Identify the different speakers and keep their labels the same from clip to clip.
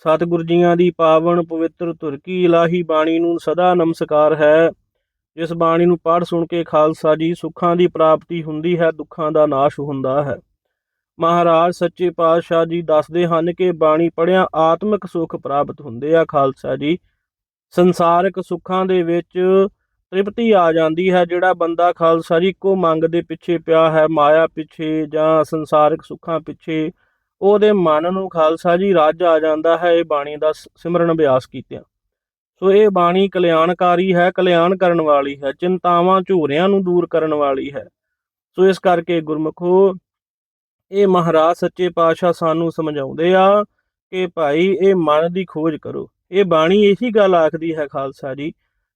Speaker 1: ਸਤਿਗੁਰ ਜੀਆਂ ਦੀ ਪਾਵਨ ਪਵਿੱਤਰ ਤੁਰਕੀ ਇਲਾਹੀ ਬਾਣੀ ਨੂੰ ਸਦਾ ਨਮਸਕਾਰ ਹੈ। ਜਿਸ ਬਾਣੀ ਨੂੰ ਪੜ੍ਹ ਸੁਣ ਕੇ ਖਾਲਸਾ ਜੀ ਸੁੱਖਾਂ ਦੀ ਪ੍ਰਾਪਤੀ ਹੁੰਦੀ ਹੈ, ਦੁੱਖਾਂ ਦਾ ਨਾਸ਼ ਹੁੰਦਾ ਹੈ। ਮਹਾਰਾਜ ਸੱਚੇ ਪਾਤਸ਼ਾਹ ਜੀ ਦੱਸਦੇ ਹਨ ਕਿ ਬਾਣੀ ਪੜ੍ਹਿਆਂ ਆਤਮਿਕ ਸੁੱਖ ਪ੍ਰਾਪਤ ਹੁੰਦੇ ਆ ਖਾਲਸਾ ਜੀ। ਸੰਸਾਰਿਕ ਸੁੱਖਾਂ ਦੇ ਵਿੱਚ ਤ੍ਰਿਪਤੀ ਆ ਜਾਂਦੀ ਹੈ, ਜਿਹੜਾ ਬੰਦਾ ਖਾਲਸਾ ਜੀ ਕੋ ਮੰਗ ਦੇ ਪਿੱਛੇ ਪਿਆ ਹੈ, ਮਾਇਆ ਪਿੱਛੇ ਜਾਂ ਸੰਸਾਰਿਕ ਸੁੱਖਾਂ ਪਿੱਛੇ ਉਹਦੇ ਮਨ ਨੂੰ ਖਾਲਸਾ ਜੀ, ਰੱਜ ਆ ਜਾਂਦਾ ਹੈ, ਇਹ ਬਾਣੀ ਦਾ ਸਿਮਰਨ ਅਭਿਆਸ ਕੀਤਿਆਂ। ਸੋ ਇਹ ਬਾਣੀ ਕਲਿਆਣਕਾਰੀ ਹੈ, ਕਲਿਆਣ ਕਰਨ ਵਾਲੀ ਹੈ, ਚਿੰਤਾਵਾਂ ਝੂਰਿਆਂ ਨੂੰ ਦੂਰ ਕਰਨ ਵਾਲੀ ਹੈ। ਸੋ ਇਸ ਕਰਕੇ ਗੁਰਮਖੋ, ਇਹ ਮਹਾਰਾਜ ਸੱਚੇ ਪਾਤਸ਼ਾਹ ਸਾਨੂੰ ਸਮਝਾਉਂਦੇ ਆ ਕਿ ਭਾਈ ਇਹ ਮਨ ਦੀ ਖੋਜ ਕਰੋ। ਇਹ ਬਾਣੀ ਇਹੀ ਗੱਲ ਆਖਦੀ ਹੈ ਖਾਲਸਾ ਜੀ,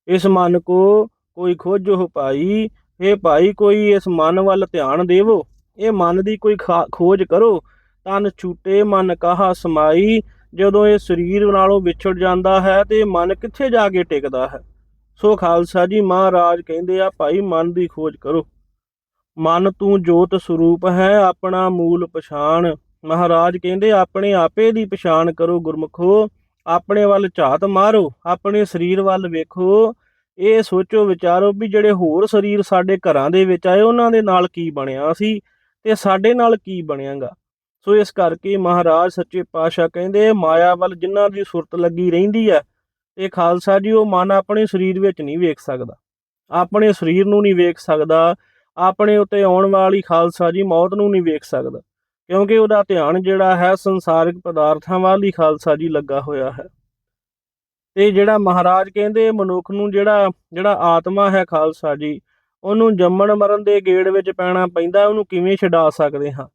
Speaker 1: ਇਸ ਮਨ ਕੋ ਕੋਈ ਖੋਜੋ ਭਾਈ ਇਹ ਭਾਈ ਕੋਈ ਇਸ ਮਨ ਵੱਲ ਧਿਆਨ ਦੇਵੋ, ਇਹ ਮਨ ਦੀ ਕੋਈ ਖਾ- ਖੋਜ ਕਰੋ ਤਨ ਛੂਟੇ ਮਨ ਕਹਾ ਸਮਾਈ। ਜਦੋਂ ਇਹ ਸਰੀਰ ਨਾਲੋਂ ਵਿਛੜ ਜਾਂਦਾ ਹੈ ਤੇ ਮਨ ਕਿੱਥੇ ਜਾ ਕੇ ਟਿਕਦਾ ਹੈ? ਸੋ ਖਾਲਸਾ ਜੀ ਮਹਾਰਾਜ ਕਹਿੰਦੇ ਆ, ਭਾਈ ਮਨ ਦੀ ਖੋਜ ਕਰੋ। ਮਨ ਤੂੰ ਜੋਤ ਸਰੂਪ ਹੈ, ਆਪਣਾ ਮੂਲ ਪਛਾਣ। ਮਹਾਰਾਜ ਕਹਿੰਦੇ, ਆਪਣੇ ਆਪੇ ਦੀ ਪਛਾਣ ਕਰੋ ਗੁਰਮਖੋ। ਆਪਣੇ ਵੱਲ ਝਾਤ ਮਾਰੋ, ਆਪਣੇ ਸਰੀਰ ਵੱਲ ਵੇਖੋ। ਇਹ ਸੋਚੋ, ਵਿਚਾਰੋ ਵੀ ਜਿਹੜੇ ਹੋਰ ਸਰੀਰ ਸਾਡੇ ਘਰਾਂ ਦੇ ਵਿੱਚ ਆਏ, ਉਹਨਾਂ ਦੇ ਨਾਲ ਕੀ ਬਣਿਆ ਸੀ ਤੇ ਸਾਡੇ ਨਾਲ ਕੀ ਬਣਿਆਗਾ? ਸੋ ਇਸ ਕਰਕੇ ਮਹਾਰਾਜ ਸੱਚੇ ਪਾਤਸ਼ਾਹ ਕਹਿੰਦੇ ਮਾਇਆ ਵੱਲ ਜਿਨ੍ਹਾਂ ਦੀ ਸੁਰਤ ਲੱਗੀ ਰਹਿੰਦੀ ਹੈ ਇਹ ਖਾਲਸਾ ਜੀ, ਉਹ ਮਨ ਆਪਣੇ ਸਰੀਰ ਵਿੱਚ ਨਹੀਂ ਵੇਖ ਸਕਦਾ। ਆਪਣੇ ਸਰੀਰ ਨੂੰ ਨਹੀਂ ਵੇਖ ਸਕਦਾ, ਆਪਣੇ ਉੱਤੇ ਆਉਣ ਵਾਲੀ ਖਾਲਸਾ ਜੀ ਮੌਤ ਨੂੰ ਨਹੀਂ ਵੇਖ ਸਕਦਾ, ਕਿਉਂਕਿ ਉਹਦਾ ਧਿਆਨ ਜਿਹੜਾ ਹੈ, ਸੰਸਾਰਿਕ ਪਦਾਰਥਾਂ ਵੱਲ ਹੀ ਖਾਲਸਾ ਜੀ ਲੱਗਾ ਹੋਇਆ ਹੈ। ਤੇ ਜਿਹੜਾ ਮਹਾਰਾਜ ਕਹਿੰਦੇ ਮਨੁੱਖ ਨੂੰ ਜਿਹੜਾ ਜਿਹੜਾ ਆਤਮਾ ਹੈ ਖਾਲਸਾ ਜੀ, ਉਹਨੂੰ ਜੰਮਣ ਮਰਨ ਦੇ ਗੇੜ ਵਿੱਚ ਪੈਣਾ ਪੈਂਦਾ, ਉਹਨੂੰ ਕਿਵੇਂ ਛਡਾ ਸਕਦੇ ਹਾਂ?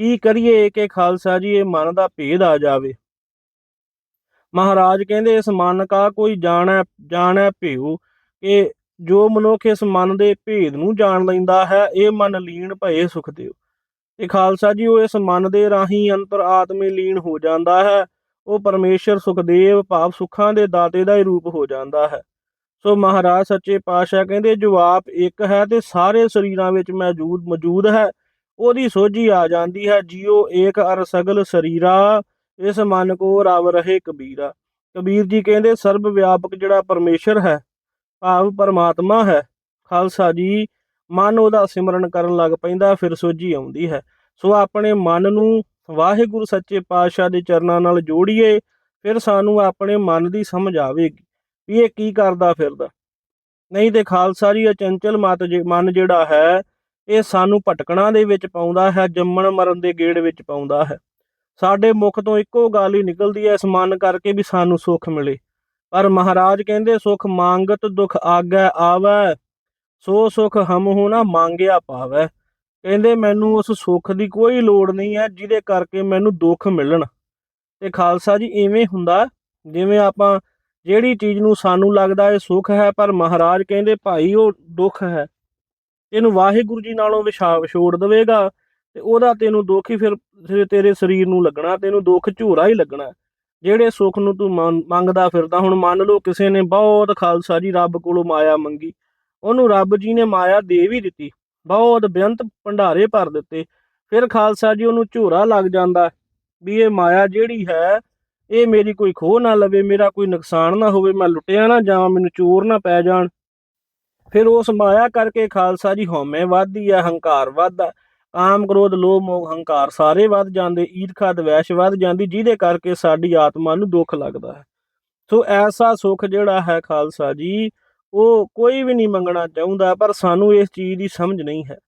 Speaker 1: ਕੀ ਕਰੀਏ ਕਿ ਖਾਲਸਾ ਜੀ, ਇਹ ਮਨ ਦਾ ਭੇਦ ਆ ਜਾਵੇ। ਮਹਾਰਾਜ ਕਹਿੰਦੇ, ਇਸ ਮਨ ਕਾ ਕੋਈ ਜਾਣੈ ਜਾਣੈ ਭਿਉ ਕਿ ਜੋ ਮਨੁੱਖ ਇਸ ਮਨ ਦੇ ਭੇਦ ਨੂੰ ਜਾਣ ਲੈਂਦਾ ਹੈ, ਇਹ ਮਨ ਲੀਨ ਭਏ ਸੁਖ ਦਿਓ। ਤੇ ਖਾਲਸਾ ਜੀ, ਉਹ ਇਸ ਮਨ ਦੇ ਰਾਹੀਂ ਅੰਤਰ ਆਤਮੇ ਲੀਨ ਹੋ ਜਾਂਦਾ ਹੈ, ਉਹ ਪਰਮੇਸ਼ਰ ਸੁਖਦੇਵ ਭਾਵ ਸੁੱਖਾਂ ਦੇ ਦਾਤੇ ਦਾ ਹੀ ਰੂਪ ਹੋ ਜਾਂਦਾ ਹੈ। ਸੋ ਮਹਾਰਾਜ ਸੱਚੇ ਪਾਤਸ਼ਾਹ ਕਹਿੰਦੇ ਜਵਾਬ ਇੱਕ ਹੈ ਤੇ ਸਾਰੇ ਸਰੀਰਾਂ ਵਿੱਚ ਮੌਜੂਦ ਮੌਜੂਦ ਹੈ ਉਹਦੀ ਸੋਝੀ ਆ ਜਾਂਦੀ ਹੈ, ਜਿਉ ਏਕ ਅਰ ਸਗਲ ਸਰੀਰਾ, ਇਸ ਮਨ ਕੋ ਰਵ ਰਹੇ ਕਬੀਰਾ। ਕਬੀਰ ਜੀ ਕਹਿੰਦੇ, ਸਰਬ ਵਿਆਪਕ ਜਿਹੜਾ ਪਰਮੇਸ਼ਰ ਹੈ, ਭਾਵ ਪਰਮਾਤਮਾ ਹੈ, ਖਾਲਸਾ ਜੀ, ਮਨ ਉਹਦਾ ਸਿਮਰਨ ਕਰਨ ਲੱਗ ਪੈਂਦਾ, ਫਿਰ ਸੋਝੀ ਆਉਂਦੀ ਹੈ। ਸੋ ਆਪਣੇ ਮਨ ਨੂੰ ਵਾਹਿਗੁਰੂ ਸੱਚੇ ਪਾਤਸ਼ਾਹ ਦੇ ਚਰਨਾਂ ਨਾਲ ਜੋੜੀਏ, ਫਿਰ ਸਾਨੂੰ ਆਪਣੇ ਮਨ ਦੀ ਸਮਝ ਆਵੇਗੀ, ਵੀ ਇਹ ਕੀ ਕਰਦਾ ਫਿਰਦਾ। ਨਹੀਂ ਤੇ ਖਾਲਸਾ ਜੀ, ਅਚੰਚਲ ਮਤ ਜੇ- ਮਨ ਜਿਹੜਾ ਹੈ ਇਹ ਸਾਨੂੰ ਭਟਕਣਾ ਦੇ ਵਿੱਚ ਪਾਉਂਦਾ ਹੈ, ਜੰਮਣ ਮਰਨ ਦੇ ਗੇੜ ਵਿੱਚ ਪਾਉਂਦਾ ਹੈ। ਸਾਡੇ ਮੁਖ ਤੋਂ ਇੱਕੋ ਗੱਲ ਹੀ ਨਿਕਲਦੀ ਹੈ ਇਸ ਮਨ ਕਰਕੇ ਵੀ ਸਾਨੂੰ ਸੁੱਖ ਮਿਲੇ। ਪਰ ਮਹਾਰਾਜ ਕਹਿੰਦੇ, ਸੁਖ ਮੰਗਤ ਦੁਖ ਆਗੈ ਆਵੈ, ਸੋ ਸੁਖ ਹਮ ਹੋਣਾ ਮੰਗਿਆ ਪਾਵੈ। ਕਹਿੰਦੇ, ਮੈਨੂੰ ਉਸ ਸੁੱਖ ਦੀ ਕੋਈ ਲੋੜ ਨਹੀਂ ਹੈ, ਜਿਹਦੇ ਕਰਕੇ ਮੈਨੂੰ ਦੁੱਖ ਮਿਲਣ। ਤੇ ਖਾਲਸਾ ਜੀ, ਇਵੇਂ ਹੁੰਦਾ, ਜਿਵੇਂ ਆਪਾਂ ਜਿਹੜੀ ਚੀਜ਼ ਨੂੰ ਸਾਨੂੰ ਲੱਗਦਾ ਇਹ ਸੁੱਖ ਹੈ, ਪਰ ਮਹਾਰਾਜ ਕਹਿੰਦੇ, ਭਾਈ, ਉਹ ਦੁੱਖ ਹੈ। ਤੈਨੂੰ ਵਾਹਿਗੁਰੂ ਜੀ ਨਾਲੋਂ ਵਿਛਾ ਵਿਛੋੜ ਦੇਵੇਗਾ ਤੇ ਉਹਦਾ ਤੈਨੂੰ ਦੁੱਖ ਹੀ ਫਿਰ ਤੇਰੇ ਸਰੀਰ ਨੂੰ ਲੱਗਣਾ, ਤੈਨੂੰ ਦੁੱਖ ਝੂਰਾ ਹੀ ਲੱਗਣਾ। ਜਿਹੜੇ ਸੁੱਖ ਨੂੰ ਤੂੰ ਮੰਨ- ਮੰਗਦਾ ਫਿਰਦਾ, ਹੁਣ ਮੰਨ ਲਓ ਕਿਸੇ ਨੇ ਬਹੁਤ ਖਾਲਸਾ ਜੀ ਰੱਬ ਕੋਲੋਂ ਮਾਇਆ ਮੰਗੀ। ਉਹਨੂੰ ਰੱਬ ਜੀ ਨੇ ਮਾਇਆ ਦੇ ਵੀ ਦਿੱਤੀ। ਬਹੁਤ ਬੇਅੰਤ ਭੰਡਾਰੇ ਭਰ ਦਿੱਤੇ। ਫਿਰ ਖਾਲਸਾ ਜੀ ਉਹਨੂੰ ਝੂਰਾ ਲੱਗ ਜਾਂਦਾ ਵੀ ਇਹ ਮਾਇਆ ਜਿਹੜੀ ਹੈ, ਇਹ ਮੇਰੀ ਕੋਈ ਖੋਹ ਨਾ ਲਵੇ, ਮੇਰਾ ਕੋਈ ਨੁਕਸਾਨ ਨਾ ਹੋਵੇ, ਮੈਂ ਲੁੱਟਿਆ ਨਾ ਜਾਵਾਂ, ਮੈਨੂੰ ਚੋਰ ਨਾ ਪੈ ਜਾਣ। ਫਿਰ ਉਸ ਮਾਇਆ ਕਰਕੇ ਖਾਲਸਾ ਜੀ ਹਉਮੈ ਵੱਧਦੀ ਹੈ ਹੰਕਾਰ ਵੱਧਦਾ। ਕਾਮ ਕ੍ਰੋਧ, ਲੋਭ, ਮੋਹ, ਹੰਕਾਰ ਸਾਰੇ ਵੱਧ ਜਾਂਦੇ, ਈਰਖਾ, ਦਵੈਸ਼ ਵੱਧ ਜਾਂਦੀ, ਜਿਹਦੇ ਕਰਕੇ ਸਾਡੀ ਆਤਮਾ ਨੂੰ ਦੁੱਖ ਲੱਗਦਾ ਹੈ। ਸੋ ਐਸਾ ਸੁੱਖ ਜਿਹੜਾ ਹੈ ਖਾਲਸਾ ਜੀ, ਉਹ ਕੋਈ ਵੀ ਨਹੀਂ ਮੰਗਣਾ ਚਾਹੁੰਦਾ, ਪਰ ਸਾਨੂੰ ਇਸ ਚੀਜ਼ ਦੀ ਸਮਝ ਨਹੀਂ ਹੈ।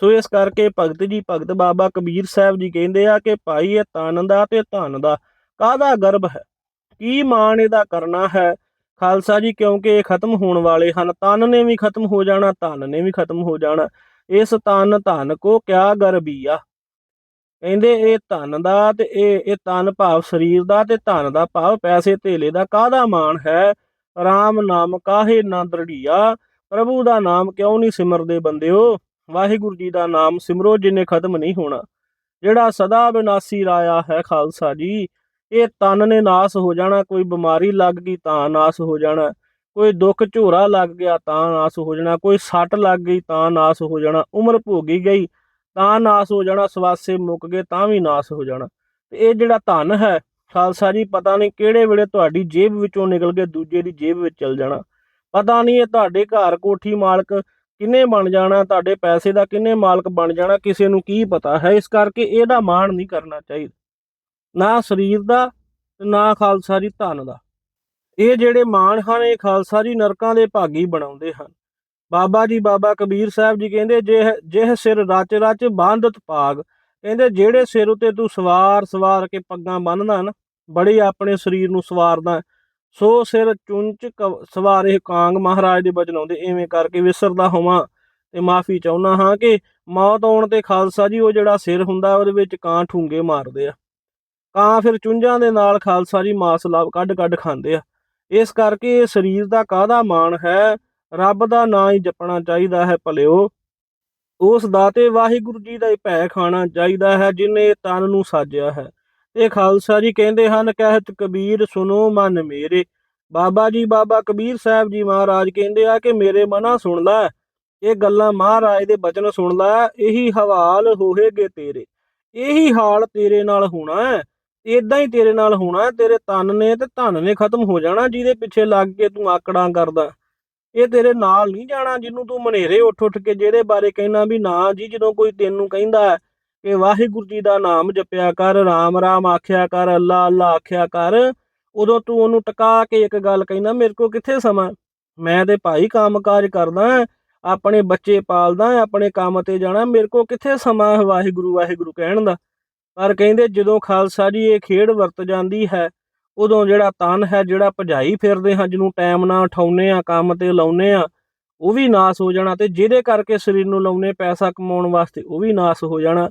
Speaker 1: ਸੋ ਇਸ ਕਰਕੇ ਭਗਤ ਜੀ, ਭਗਤ ਬਾਬਾ ਕਬੀਰ ਸਾਹਿਬ ਜੀ ਕਹਿੰਦੇ ਆ ਕਿ ਭਾਈ ਇਹ ਤਨ ਦਾ ਤੇ ਧਨ ਦਾ ਕਾਹਦਾ ਗਰਭ ਹੈ? ਕੀ ਮਾਣ ਇਹਦਾ ਕਰਨਾ ਹੈ? ਖਾਲਸਾ ਜੀ, ਕਿਉਂਕਿ ਇਹ ਖਤਮ ਹੋਣ ਵਾਲੇ ਹਨ ਤਨ ਨੇ ਵੀ ਖਤਮ ਹੋ ਜਾਣਾ, ਧਨ ਨੇ ਵੀ ਖਤਮ ਹੋ ਜਾਣਾ। ਇਸ ਤਨ ਧਨ ਕੋ ਕਿਆ ਗਰਬੀਆ ਕਹਿੰਦੇ ਇਹ ਧਨ ਦਾ ਤੇ ਇਹ ਇਹ ਤਨ ਭਾਵ ਸਰੀਰ ਦਾ ਤੇ ਧਨ ਦਾ ਭਾਵ ਪੈਸੇ ਧੇਲੇ ਦਾ ਕਾਹਦਾ ਮਾਣ ਹੈ? RAM ਨਾਮ ਕਾਹੇ ਨਾ ਦ੍ਰਿੜੀਆ? ਪ੍ਰਭੂ ਦਾ ਨਾਮ ਕਿਉਂ ਨਹੀਂ ਸਿਮਰਦੇ ਬੰਦਿਓ? ਵਾਹਿਗੁਰੂ ਜੀ ਦਾ ਨਾਮ ਸਿਮਰੋ, ਜਿਨੇ ਖਤਮ ਨਹੀਂ ਹੋਣਾ। ਜਿਹੜਾ ਸਦਾ ਵਿਨਾਸੀ ਰਾਇਆ ਹੈ ਖਾਲਸਾ ਜੀ ਇਹ ਤਨ ਨੇ ਨਾਸ ਹੋ ਜਾਣਾ, ਕੋਈ ਬਿਮਾਰੀ ਲੱਗ ਗਈ ਤਾਂ ਨਾਸ ਹੋ ਜਾਣਾ, ਕੋਈ ਦੁੱਖ ਝੋਰਾ ਲੱਗ ਗਿਆ ਤਾਂ ਨਾਸ ਹੋ ਜਾਣਾ, ਕੋਈ ਸੱਟ ਲੱਗ ਗਈ ਤਾਂ ਨਾਸ ਹੋ ਜਾਣਾ, ਉਮਰ ਭੋਗੀ ਗਈ ਤਾਂ ਨਾਸ ਹੋ ਜਾਣਾ, ਸਵਾਸੇ ਮੁੱਕ ਗਏ ਤਾਂ ਵੀ ਨਾਸ ਹੋ ਜਾਣਾ। ਤੇ ਇਹ ਜਿਹੜਾ ਧਨ ਹੈ, ਖਾਲਸਾ ਜੀ ਪਤਾ ਨਹੀਂ ਕਿਹੜੇ ਵੇਲੇ ਤੁਹਾਡੀ ਜੇਬ ਵਿੱਚੋਂ ਨਿਕਲ ਕੇ ਦੂਜੇ ਦੀ ਜੇਬ ਵਿੱਚ ਚਲ ਜਾਣਾ। ਪਤਾ ਨਹੀਂ ਇਹ ਤੁਹਾਡੇ ਘਰ ਕੋਠੀ ਮਾਲਕ ਕਿੰਨੇ ਬਣ ਜਾਣਾ, ਤੁਹਾਡੇ ਪੈਸੇ ਦਾ ਕਿੰਨੇ ਮਾਲਕ ਬਣ ਜਾਣਾ, ਕਿਸੇ ਨੂੰ ਕੀ ਪਤਾ ਹੈ, ਇਸ ਕਰਕੇ ਇਹਦਾ ਮਾਣ ਨਹੀਂ ਕਰਨਾ ਚਾਹੀਦਾ। ਨਾ ਸਰੀਰ ਦਾ ਤੇ ਨਾ ਖਾਲਸਾ ਜੀ ਧਨ ਦਾ। ਇਹ ਜਿਹੜੇ ਮਾਣ ਹਨ, ਇਹ ਖਾਲਸਾ ਜੀ ਨਰਕਾਂ ਦੇ ਭਾਗੀ ਬਣਾਉਂਦੇ ਹਨ। ਬਾਬਾ ਜੀ, ਬਾਬਾ ਕਬੀਰ ਸਾਹਿਬ ਜੀ ਕਹਿੰਦੇ ਜੇ ਜਿਹ ਸਿਰ ਰਚ ਰਚ ਬਾਂਧਤ ਪਾਗ ਕਹਿੰਦੇ, ਜਿਹੜੇ ਸਿਰ ਉਤੇ ਤੂੰ ਸਵਾਰ ਸਵਾਰ ਕੇ ਪੱਗਾਂ ਬੰਨਦਾ ਨਾ, ਬੜੇ ਆਪਣੇ ਸਰੀਰ ਨੂੰ ਸਵਾਰਦਾ। ਸੋ ਸਿਰ ਚੁੰਚ ਕ- ਸਵਾਰੇ ਕਾਂਗ ਮਹਾਰਾਜ ਦੇ ਬਚਨ ਆਉਂਦੇ ਐਵੇਂ ਕਰਕੇ ਵਿਸਰਦਾ ਹੋਵਾਂ ਤੇ ਮਾਫੀ ਚਾਹੁੰਦਾ ਹਾਂ ਕਿ ਮੌਤ ਆਉਣ ਤੇ ਖਾਲਸਾ ਜੀ ਉਹ ਜਿਹੜਾ ਸਿਰ ਹੁੰਦਾ, ਉਹਦੇ ਵਿੱਚ ਕਾਂ ਠੂੰਗੇ ਮਾਰਦੇ ਆ। ਕਾਂ ਫਿਰ ਚੁੰਝਾਂ ਦੇ ਨਾਲ ਖਾਲਸਾ ਜੀ ਮਾਸ ਲਾ, ਕੱਢ ਕੱਢ ਖਾਂਦੇ ਆ। ਇਸ ਕਰਕੇ ਇਹ ਸਰੀਰ ਦਾ ਕਾਹਦਾ ਮਾਣ ਹੈ? ਰੱਬ ਦਾ ਨਾਂ ਹੀ ਜਪਣਾ ਚਾਹੀਦਾ ਹੈ ਭਲਿਓ। ਉਸ ਦਾਤੇ ਵਾਹਿਗੁਰੂ ਜੀ ਦਾ ਹੀ ਭੈ ਖਾਣਾ ਚਾਹੀਦਾ ਹੈ, ਜਿਨੇ ਤਨ ਨੂੰ ਸਾਜਿਆ ਹੈ। ਇਹ ਖਾਲਸਾ ਜੀ ਕਹਿੰਦੇ ਹਨ, ਕਹਿਤ ਕਬੀਰ ਸੁਨੋ ਮਨ ਮੇਰੇ। ਬਾਬਾ ਜੀ, ਬਾਬਾ ਕਬੀਰ ਸਾਹਿਬ ਜੀ ਮਹਾਰਾਜ ਕਹਿੰਦੇ ਆ ਕਿ ਮੇਰੇ ਮਨਾ ਸੁਣ ਲੈ, ਇਹ ਗੱਲਾਂ ਮਹਾਰਾਜ ਦੇ ਬਚਨ ਸੁਣ ਲੈ, ਇਹੀ ਹਵਾਲ ਹੋਏਗੇ ਤੇਰੇ। ਇਹੀ ਹਾਲ ਤੇਰੇ ਨਾਲ ਹੋਣਾ ਹੈ। ਇਦਾਂ ਹੀ ਤੇਰੇ ਨਾਲ ਹੋਣਾ ਤੇਰੇ ਤਨ ਨੇ ਤੇ ਧਨ ਨੇ ਖਤਮ ਹੋ ਜਾਣਾ, ਜਿਹਦੇ ਪਿੱਛੇ ਲੱਗ ਕੇ ਤੂੰ ਆਕੜਾਂ ਕਰਦਾ। ਇਹ ਤੇਰੇ ਨਾਲ ਨਹੀਂ ਜਾਣਾ, ਜਿਹਨੂੰ ਤੂੰ ਮਨੇਰੇ ਉੱਠ ਉੱਠ ਕੇ ਜਿਹਦੇ ਬਾਰੇ ਕਹਿਣਾ ਵੀ ਨਾ ਜੀ, ਜਦੋਂ ਕੋਈ ਤੈਨੂੰ ਕਹਿੰਦਾ ਕਿ ਵਾਹਿਗੁਰੂ ਜੀ ਦਾ ਨਾਮ ਜਪਿਆ ਕਰ, ਰਾਮ ਰਾਮ ਆਖਿਆ ਕਰ, ਅੱਲਾ ਅੱਲਾ ਆਖਿਆ ਕਰ, ਉਦੋਂ ਤੂੰ ਉਹਨੂੰ ਟਿਕਾ ਕੇ ਇੱਕ ਗੱਲ ਕਹਿੰਦਾ, ਮੇਰੇ ਕੋ ਕਿੱਥੇ ਸਮਾਂ ਮੈਂ ਤੇ ਭਾਈ ਕੰਮਕਾਜ ਕਰਦਾ ਆਪਣੇ ਬੱਚੇ ਪਾਲਦਾ ਆਪਣੇ ਕੰਮ ਤੇ ਜਾਣਾ, ਮੇਰੇ ਕੋ ਕਿੱਥੇ ਸਮਾਂ ਵਾਹਿਗੁਰੂ ਵਾਹਿਗੁਰੂ ਕਹਿਣ ਦਾ? ਪਰ ਕਹਿੰਦੇ ਜਦੋਂ ਖਾਲਸਾ ਜੀ ਇਹ ਖੇਡ ਵਰਤ ਜਾਂਦੀ ਹੈ, ਉਦੋਂ ਜਿਹੜਾ ਤਨ ਹੈ, ਜਿਹੜਾ ਭਜਾਈ ਫਿਰਦੇ ਹਾਂ, ਜਿਹਨੂੰ ਟਾਈਮ ਨਾਲ ਉਠਾਉਨੇ ਆ ਕੰਮ ਤੇ ਲਾਉਨੇ ਆ ਉਹ ਵੀ ਨਾਸ ਹੋ ਜਾਣਾ ਤੇ ਜਿਹਦੇ ਕਰਕੇ ਸਰੀਰ ਨੂੰ ਲਾਉਨੇ ਪੈਸਾ ਕਮਾਉਣ ਵਾਸਤੇ ਉਹ ਵੀ ਨਾਸ ਹੋ ਜਾਣਾ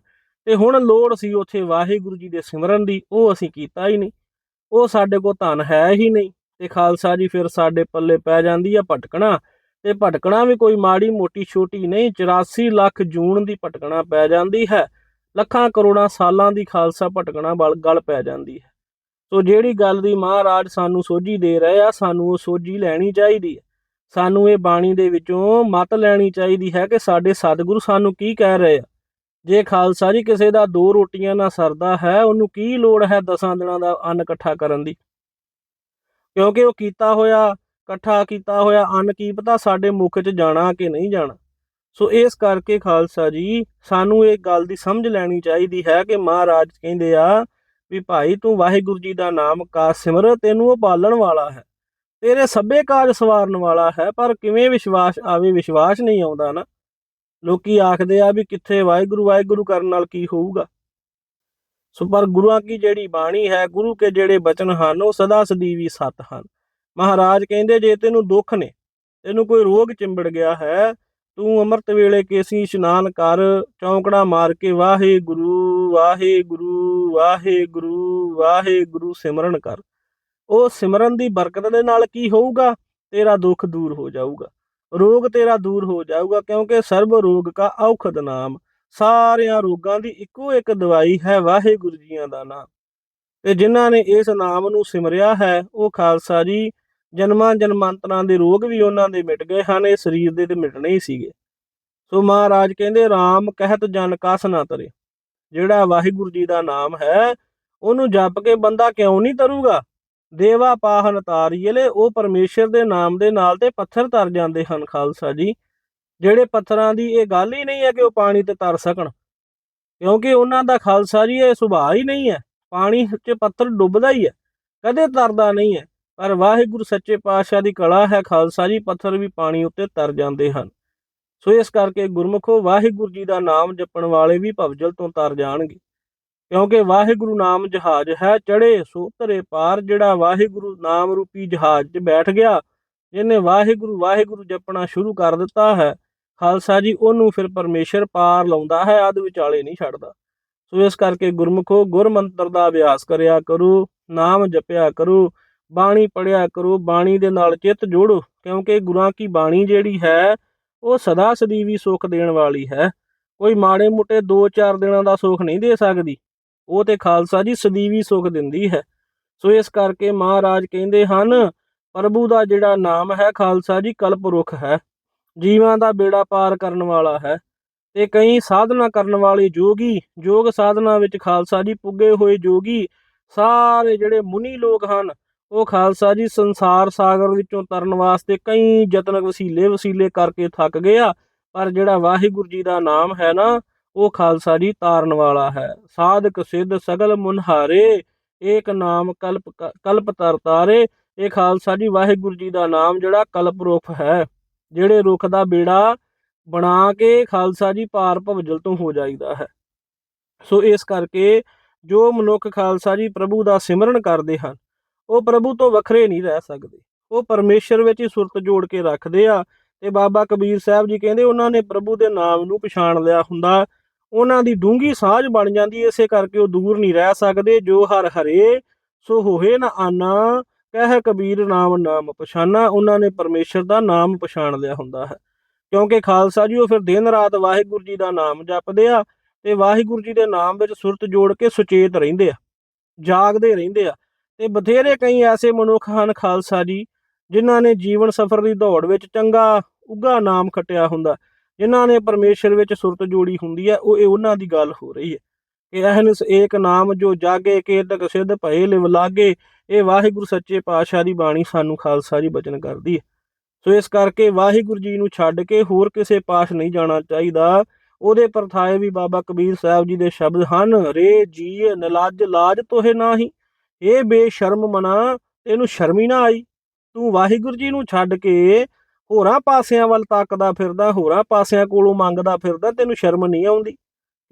Speaker 1: ਤੇ ਹੁਣ ਲੋੜ ਸੀ ਉੱਥੇ ਵਾਹਿਗੁਰੂ ਜੀ ਦੇ ਸਿਮਰਨ ਦੀ, ਉਹ ਅਸੀਂ ਕੀਤਾ ਹੀ ਨਹੀਂ। ਉਹ ਸਾਡੇ ਕੋਲ ਧਨ ਹੈ ਹੀ ਨਹੀਂ ਤੇ ਖਾਲਸਾ ਜੀ ਫਿਰ ਸਾਡੇ ਪੱਲੇ ਪੈ ਜਾਂਦੀ ਆ ਭਟਕਣਾ ਤੇ ਭਟਕਣਾ ਵੀ ਕੋਈ ਮਾੜੀ ਮੋਟੀ ਛੋਟੀ ਨਹੀਂ 84 ਲੱਖ ਜੂਨ ਦੀ ਭਟਕਣਾ ਪੈ ਜਾਂਦੀ ਹੈ। ਲੱਖਾਂ ਕਰੋੜਾਂ ਸਾਲਾਂ ਦੀ ਖਾਲਸਾ ਭਟਕਣਾ ਬਲ ਗਲ ਪੈ ਜਾਂਦੀ ਹੈ। ਸੋ ਜਿਹੜੀ ਗੱਲ ਦੀ ਮਹਾਰਾਜ ਸਾਨੂੰ ਸੋਝੀ ਦੇ ਰਹੇ ਆ, ਸਾਨੂੰ ਉਹ ਸੋਝੀ ਲੈਣੀ ਚਾਹੀਦੀ ਹੈ। ਸਾਨੂੰ ਇਹ ਬਾਣੀ ਦੇ ਵਿੱਚੋਂ ਮਤ ਲੈਣੀ ਚਾਹੀਦੀ ਹੈ ਕਿ ਸਾਡੇ ਸਤਿਗੁਰੂ ਸਾਨੂੰ ਕੀ ਕਹਿ ਰਹੇ ਆ। ਜੇ ਖਾਲਸਾ ਜੀ ਕਿਸੇ ਦਾ ਦੋ ਰੋਟੀਆਂ ਨਾਲ ਸਰਦਾ ਹੈ, ਉਹਨੂੰ ਕੀ ਲੋੜ ਹੈ ਦਸਾਂ ਦਿਨਾਂ ਦਾ ਅੰਨ ਇਕੱਠਾ ਕਰਨ ਦੀ? ਕਿਉਂਕਿ ਉਹ ਕੀਤਾ ਹੋਇਆ, ਇਕੱਠਾ ਕੀਤਾ ਹੋਇਆ ਅੰਨ ਕੀ ਪਤਾ ਸਾਡੇ ਮੁਖ 'ਚ ਜਾਣਾ ਕਿ ਨਹੀਂ ਜਾਣਾ। ਸੋ ਇਸ ਕਰਕੇ ਖਾਲਸਾ ਜੀ, ਸਾਨੂੰ ਇਹ ਗੱਲ ਦੀ ਸਮਝ ਲੈਣੀ ਚਾਹੀਦੀ ਹੈ ਕਿ ਮਹਾਰਾਜ ਕਹਿੰਦੇ ਆ ਵੀ ਭਾਈ ਤੂੰ ਵਾਹਿਗੁਰੂ ਜੀ ਦਾ ਨਾਮ ਕਾ ਸਿਮਰ, ਤੈਨੂੰ ਉਹ ਪਾਲਣ ਵਾਲਾ ਹੈ। ਤੇਰੇ ਸਭੇ ਕਾਜ ਸਵਾਰਨ ਵਾਲਾ ਹੈ, ਪਰ ਕਿਵੇਂ ਵਿਸ਼ਵਾਸ ਆਵੇ, ਵਿਸ਼ਵਾਸ ਨਹੀਂ ਆਉਂਦਾ ਨਾ। ਲੋਕੀ ਆਖਦੇ ਆ ਵੀ ਕਿੱਥੇ ਵਾਹਿਗੁਰੂ ਵਾਹਿਗੁਰੂ ਕਰਨ ਨਾਲ ਕੀ ਹੋਊਗਾ? ਸੋ ਪਰ ਗੁਰੂਆਂ ਕੀ ਜਿਹੜੀ ਬਾਣੀ ਹੈ, ਗੁਰੂ ਕੇ ਜਿਹੜੇ ਬਚਨ ਹਨ, ਉਹ ਸਦਾ ਸਦੀਵੀ ਸਤ ਹਨ। ਮਹਾਰਾਜ ਕਹਿੰਦੇ, ਜੇ ਤੈਨੂੰ ਦੁੱਖ ਨੇ, ਤੈਨੂੰ ਕੋਈ ਰੋਗ ਚਿੰਬੜ ਗਿਆ ਹੈ ਤੂੰ ਅੰਮ੍ਰਿਤ ਵੇਲੇ ਕੇਸੀ ਇਸ਼ਨਾਨ ਕਰ, ਚੌਂਕੜਾ ਮਾਰ ਕੇ ਵਾਹਿਗੁਰੂ ਵਾਹਿਗੁਰੂ ਵਾਹਿਗੁਰੂ ਵਾਹਿਗੁਰੂ ਸਿਮਰਨ ਕਰ। ਉਹ ਸਿਮਰਨ ਦੀ ਬਰਕਤ ਦੇ ਨਾਲ ਕੀ ਹੋਊਗਾ? ਤੇਰਾ ਦੁੱਖ ਦੂਰ ਹੋ ਜਾਊਗਾ। ਰੋਗ ਤੇਰਾ ਦੂਰ ਹੋ ਜਾਊਗਾ ਕਿਉਂਕਿ ਸਰਬ ਰੋਗ ਕਾ ਔਖਦ ਨਾਮ। ਸਾਰਿਆਂ ਰੋਗਾਂ ਦੀ ਇੱਕੋ ਇੱਕ ਦਵਾਈ ਹੈ ਵਾਹਿਗੁਰੂ ਜੀਆਂ ਦਾ ਨਾਮ। ਤੇ ਜਿਨ੍ਹਾਂ ਨੇ ਇਸ ਨਾਮ ਨੂੰ ਸਿਮਰਿਆ ਹੈ, ਉਹ ਖਾਲਸਾ ਜੀ ਜਨਮਾਂ ਜਨਮਾਂਤਰਾਂ ਦੇ ਰੋਗ ਵੀ ਉਹਨਾਂ ਦੇ ਮਿਟ ਗਏ ਹਨ, ਇਹ ਸਰੀਰ ਦੇ ਤੇ ਮਿਟਣੇ ਹੀ ਸੀਗੇ। ਸੋ ਮਹਾਰਾਜ ਕਹਿੰਦੇ RAM ਕਹਿਤ ਜਨ ਕਸ ਨਾ ਤਰੇ। ਜਿਹੜਾ ਵਾਹਿਗੁਰੂ ਜੀ ਦਾ ਨਾਮ ਹੈ, ਉਹਨੂੰ ਜਪ ਕੇ ਬੰਦਾ ਕਿਉਂ ਨਹੀਂ ਤਰੂਗਾ? ਦੇਵਾ ਪਾਹਨ ਤਾਰੀਲੇ ਉਹ ਪਰਮੇਸ਼ਰ ਦੇ ਨਾਮ ਦੇ ਨਾਲ ਤੇ ਪੱਥਰ ਤਰ ਜਾਂਦੇ ਹਨ, ਖਾਲਸਾ ਜੀ। ਜਿਹੜੇ ਪੱਥਰਾਂ ਦੀ ਇਹ ਗੱਲ ਹੀ ਨਹੀਂ ਹੈ ਕਿ ਉਹ ਪਾਣੀ ਤੇ ਤਰ ਸਕਣ, ਕਿਉਂਕਿ ਉਹਨਾਂ ਦਾ ਖਾਲਸਾ ਜੀ, ਇਹ ਸੁਭਾਅ ਹੀ ਨਹੀਂ ਹੈ। ਪਾਣੀ 'ਚ ਪੱਥਰ ਡੁੱਬਦਾ ਹੀ ਹੈ, ਕਦੇ ਤਰਦਾ ਨਹੀਂ ਹੈ। ਪਰ ਵਾਹਿਗੁਰੂ ਸੱਚੇ ਪਾਤਸ਼ਾਹ ਦੀ ਕਲਾ ਹੈ, ਖਾਲਸਾ ਜੀ ਪੱਥਰ ਵੀ ਪਾਣੀ ਉੱਤੇ ਤਰ ਜਾਂਦੇ ਹਨ। ਸੋ ਇਸ ਕਰਕੇ ਗੁਰਮੁਖੋ ਵਾਹਿਗੁਰੂ ਜੀ ਦਾ ਨਾਮ ਜਪਣ ਵਾਲੇ ਵੀ ਭਵਜਲ ਤੋਂ ਤਰ ਜਾਣਗੇ। ਕਿਉਂਕਿ ਵਾਹਿਗੁਰੂ ਨਾਮ ਜਹਾਜ਼ ਹੈ ਚੜੇ ਸੋ ਉਤਰੇ ਪਾਰ ਜਿਹੜਾ ਵਾਹਿਗੁਰੂ ਨਾਮ ਰੂਪੀ ਜਹਾਜ਼ 'ਚ ਬੈਠ ਗਿਆ, ਜਿਹਨੇ ਵਾਹਿਗੁਰੂ ਵਾਹਿਗੁਰੂ ਜਪਣਾ ਸ਼ੁਰੂ ਕਰ ਦਿੱਤਾ ਹੈ, ਖਾਲਸਾ ਜੀ ਉਹਨੂੰ ਫਿਰ ਪਰਮੇਸ਼ਰ ਪਾਰ ਲਾਉਂਦਾ ਹੈ ਆਦ ਵਿਚਾਲੇ ਨਹੀਂ ਛੱਡਦਾ। ਸੋ ਇਸ ਕਰਕੇ ਗੁਰਮੁਖੋ ਗੁਰਮੰਤਰ ਦਾ ਅਭਿਆਸ ਕਰਿਆ ਕਰੋ, ਨਾਮ ਜਪਿਆ ਕਰੋ ਬਾਣੀ ਪੜਿਆ ਕਰੋ, ਬਾਣੀ ਦੇ ਨਾਲ ਚਿੱਤ ਜੋੜੋ, ਕਿਉਂਕਿ ਗੁਰਾਂ ਕੀ ਬਾਣੀ ਜਿਹੜੀ ਹੈ, ਉਹ ਸਦਾ ਸਦੀਵੀ ਸੁਖ ਦੇਣ ਵਾਲੀ ਹੈ। ਕੋਈ ਮਾੜੇ ਮੁੱਟੇ 2-4 ਦਿਨਾਂ ਦਾ ਸੁਖ ਨਹੀਂ ਦੇ ਸਕਦੀ। ਉਹ ਤੇ ਖਾਲਸਾ ਜੀ ਸਦੀਵੀ ਸੁਖ ਦਿੰਦੀ ਹੈ। ਸੋ ਇਸ ਕਰਕੇ ਮਹਾਰਾਜ ਕਹਿੰਦੇ ਹਨ, ਪ੍ਰਭੂ ਦਾ ਜਿਹੜਾ ਨਾਮ ਹੈ, ਖਾਲਸਾ ਜੀ ਕਲਪ ਰੁਖ ਹੈ। ਜੀਵਾਂ ਦਾ ਬੇੜਾ ਪਾਰ ਕਰਨ ਵਾਲਾ ਹੈ। ਤੇ ਕਈ ਸਾਧਨਾ ਕਰਨ ਵਾਲੇ ਜੋਗੀ, ਯੋਗ ਸਾਧਨਾ ਵਿੱਚ ਖਾਲਸਾ ਜੀ ਪੁੱਗੇ ਹੋਏ ਜੋਗੀ, ਸਾਰੇ ਜਿਹੜੇ ਮੁਨੀ ਲੋਕ ਹਨ ਉਹ ਖਾਲਸਾ ਜੀ ਸੰਸਾਰ ਸਾਗਰ ਵਿੱਚੋਂ ਤਰਨ ਵਾਸਤੇ ਕਈ ਯਤਨ ਵਸੀਲੇ ਵਸੀਲੇ ਕਰਕੇ ਥੱਕ ਗਿਆ, ਪਰ ਜਿਹੜਾ ਵਾਹਿਗੁਰੂ ਜੀ ਦਾ ਨਾਮ ਹੈ ਨਾ, ਉਹ ਖਾਲਸਾ ਜੀ ਤਾਰਨ ਵਾਲਾ ਹੈ। ਸਾਧਕ ਸਿੱਧ ਸਗਲ ਮੁਨਹਾਰੇ ਏਕ ਨਾਮ ਕਲਪ ਕ- ਕਲਪ ਤਰਤਾਰੇ ਇਹ ਖਾਲਸਾ ਜੀ ਵਾਹਿਗੁਰੂ ਜੀ ਦਾ ਨਾਮ ਜਿਹੜਾ ਕਲਪ ਰੁੱਖ ਹੈ, ਜਿਹੜੇ ਰੁੱਖ ਦਾ ਬੇੜਾ ਬਣਾ ਕੇ ਖਾਲਸਾ ਜੀ ਪਾਰ ਭਵਜਲ ਤੋਂ ਹੋ ਜਾਈਦਾ ਹੈ। ਸੋ ਇਸ ਕਰਕੇ ਜੋ ਮਨੁੱਖ ਖਾਲਸਾ ਜੀ ਪ੍ਰਭੂ ਦਾ ਸਿਮਰਨ ਕਰਦੇ ਹਨ ਉਹ ਪ੍ਰਭੂ ਤੋਂ ਵੱਖਰੇ ਨਹੀਂ ਰਹਿ ਸਕਦੇ। ਉਹ ਪਰਮੇਸ਼ਰ ਵਿੱਚ ਹੀ ਸੁਰਤ ਜੋੜ ਕੇ ਰੱਖਦੇ ਆ ਤੇ ਬਾਬਾ ਕਬੀਰ ਸਾਹਿਬ ਜੀ ਕਹਿੰਦੇ ਉਹਨਾਂ ਨੇ ਪ੍ਰਭੂ ਦੇ ਨਾਮ ਨੂੰ ਪਛਾਣ ਲਿਆ ਹੁੰਦਾ। ਉਹਨਾਂ ਦੀ ਡੂੰਗੀ ਸਾਝ ਬਣ ਜਾਂਦੀ ਇਸੇ ਕਰਕੇ ਉਹ ਦੂਰ ਨਹੀਂ ਰਹਿ ਸਕਦੇ। ਜੋ ਹਰ ਹਰੇ, ਸੋ ਹੋਏ ਨਾ ਆਨਾ, ਕਹਿ ਕਬੀਰ ਨਾਮ ਨਾਮ ਪਛਾਨਾ। ਉਹਨਾਂ ਨੇ ਪਰਮੇਸ਼ਰ ਦਾ ਨਾਮ ਪਛਾਣ ਲਿਆ ਹੁੰਦਾ ਹੈ। ਕਿਉਂਕਿ ਖਾਲਸਾ ਜੀ ਉਹ ਫਿਰ ਦਿਨ ਰਾਤ ਵਾਹਿਗੁਰੂ ਜੀ ਦਾ ਨਾਮ ਜਪਦੇ ਆ ਤੇ ਵਾਹਿਗੁਰੂ ਜੀ ਦੇ ਨਾਮ ਵਿੱਚ ਸੁਰਤ ਜੋੜ ਕੇ ਸੁਚੇਤ ਰਹਿੰਦੇ ਆ, ਜਾਗਦੇ ਰਹਿੰਦੇ ਆ। ਤੇ ਬਥੇਰੇ ਕਈ ਐਸੇ ਮਨੁੱਖ ਹਨ ਖਾਲਸਾ ਜੀ, ਜਿਨ੍ਹਾਂ ਨੇ ਜੀਵਨ ਸਫਰ ਦੀ ਦੌੜ ਵਿੱਚ ਚੰਗਾ ਉੱਗਾ ਨਾਮ ਖੱਟਿਆ ਹੁੰਦਾ। ਜਿਨ੍ਹਾਂ ਨੇ ਪਰਮੇਸ਼ਰ ਵਿੱਚ ਸੁਰਤ ਜੋੜੀ ਹੁੰਦੀ ਹੈ, ਉਹ ਇਹ ਉਹਨਾਂ ਦੀ ਗੱਲ ਹੋ ਰਹੀ ਹੈ ਕਿ ਅਹਨਿਸ ਏਕ ਨਾਮ ਜੋ ਜਾਗੇ ਕੇ ਤਕ ਸਿੱਧ ਭਏ ਲਿਵ ਲਾਗੇ, ਇਹ ਵਾਹਿਗੁਰੂ ਸੱਚੇ ਪਾਤਸ਼ਾਹ ਦੀ ਬਾਣੀ ਸਾਨੂੰ ਖਾਲਸਾ ਜੀ ਬਚਨ ਕਰਦੀ ਹੈ। ਸੋ ਇਸ ਕਰਕੇ ਵਾਹਿਗੁਰੂ ਜੀ ਨੂੰ ਛੱਡ ਕੇ ਹੋਰ ਕਿਸੇ ਪਾਸ ਨਹੀਂ ਜਾਣਾ ਚਾਹੀਦਾ। ਉਹਦੇ ਪਰਥਾਏ ਵੀ ਬਾਬਾ ਕਬੀਰ ਸਾਹਿਬ ਜੀ ਦੇ ਸ਼ਬਦ ਹਨ, ਰੇ ਜੀ ਨਲਾਜ ਲਾਜ ਤੋਹੇ ਨਾਹੀ। ਇਹ ਬੇਸ਼ਰਮ ਮਨਾ, ਤੈਨੂੰ ਸ਼ਰਮੀ ਨਾ ਆਈ? ਤੂੰ ਵਾਹਿਗੁਰੂ ਜੀ ਨੂੰ ਛੱਡ ਕੇ ਹੋਰਾਂ ਪਾਸਿਆਂ ਵੱਲ ਤੱਕਦਾ ਫਿਰਦਾ, ਹੋਰਾਂ ਪਾਸਿਆਂ ਕੋਲੋਂ ਮੰਗਦਾ ਫਿਰਦਾ, ਤੈਨੂੰ ਸ਼ਰਮ ਨਹੀਂ ਆਉਂਦੀ?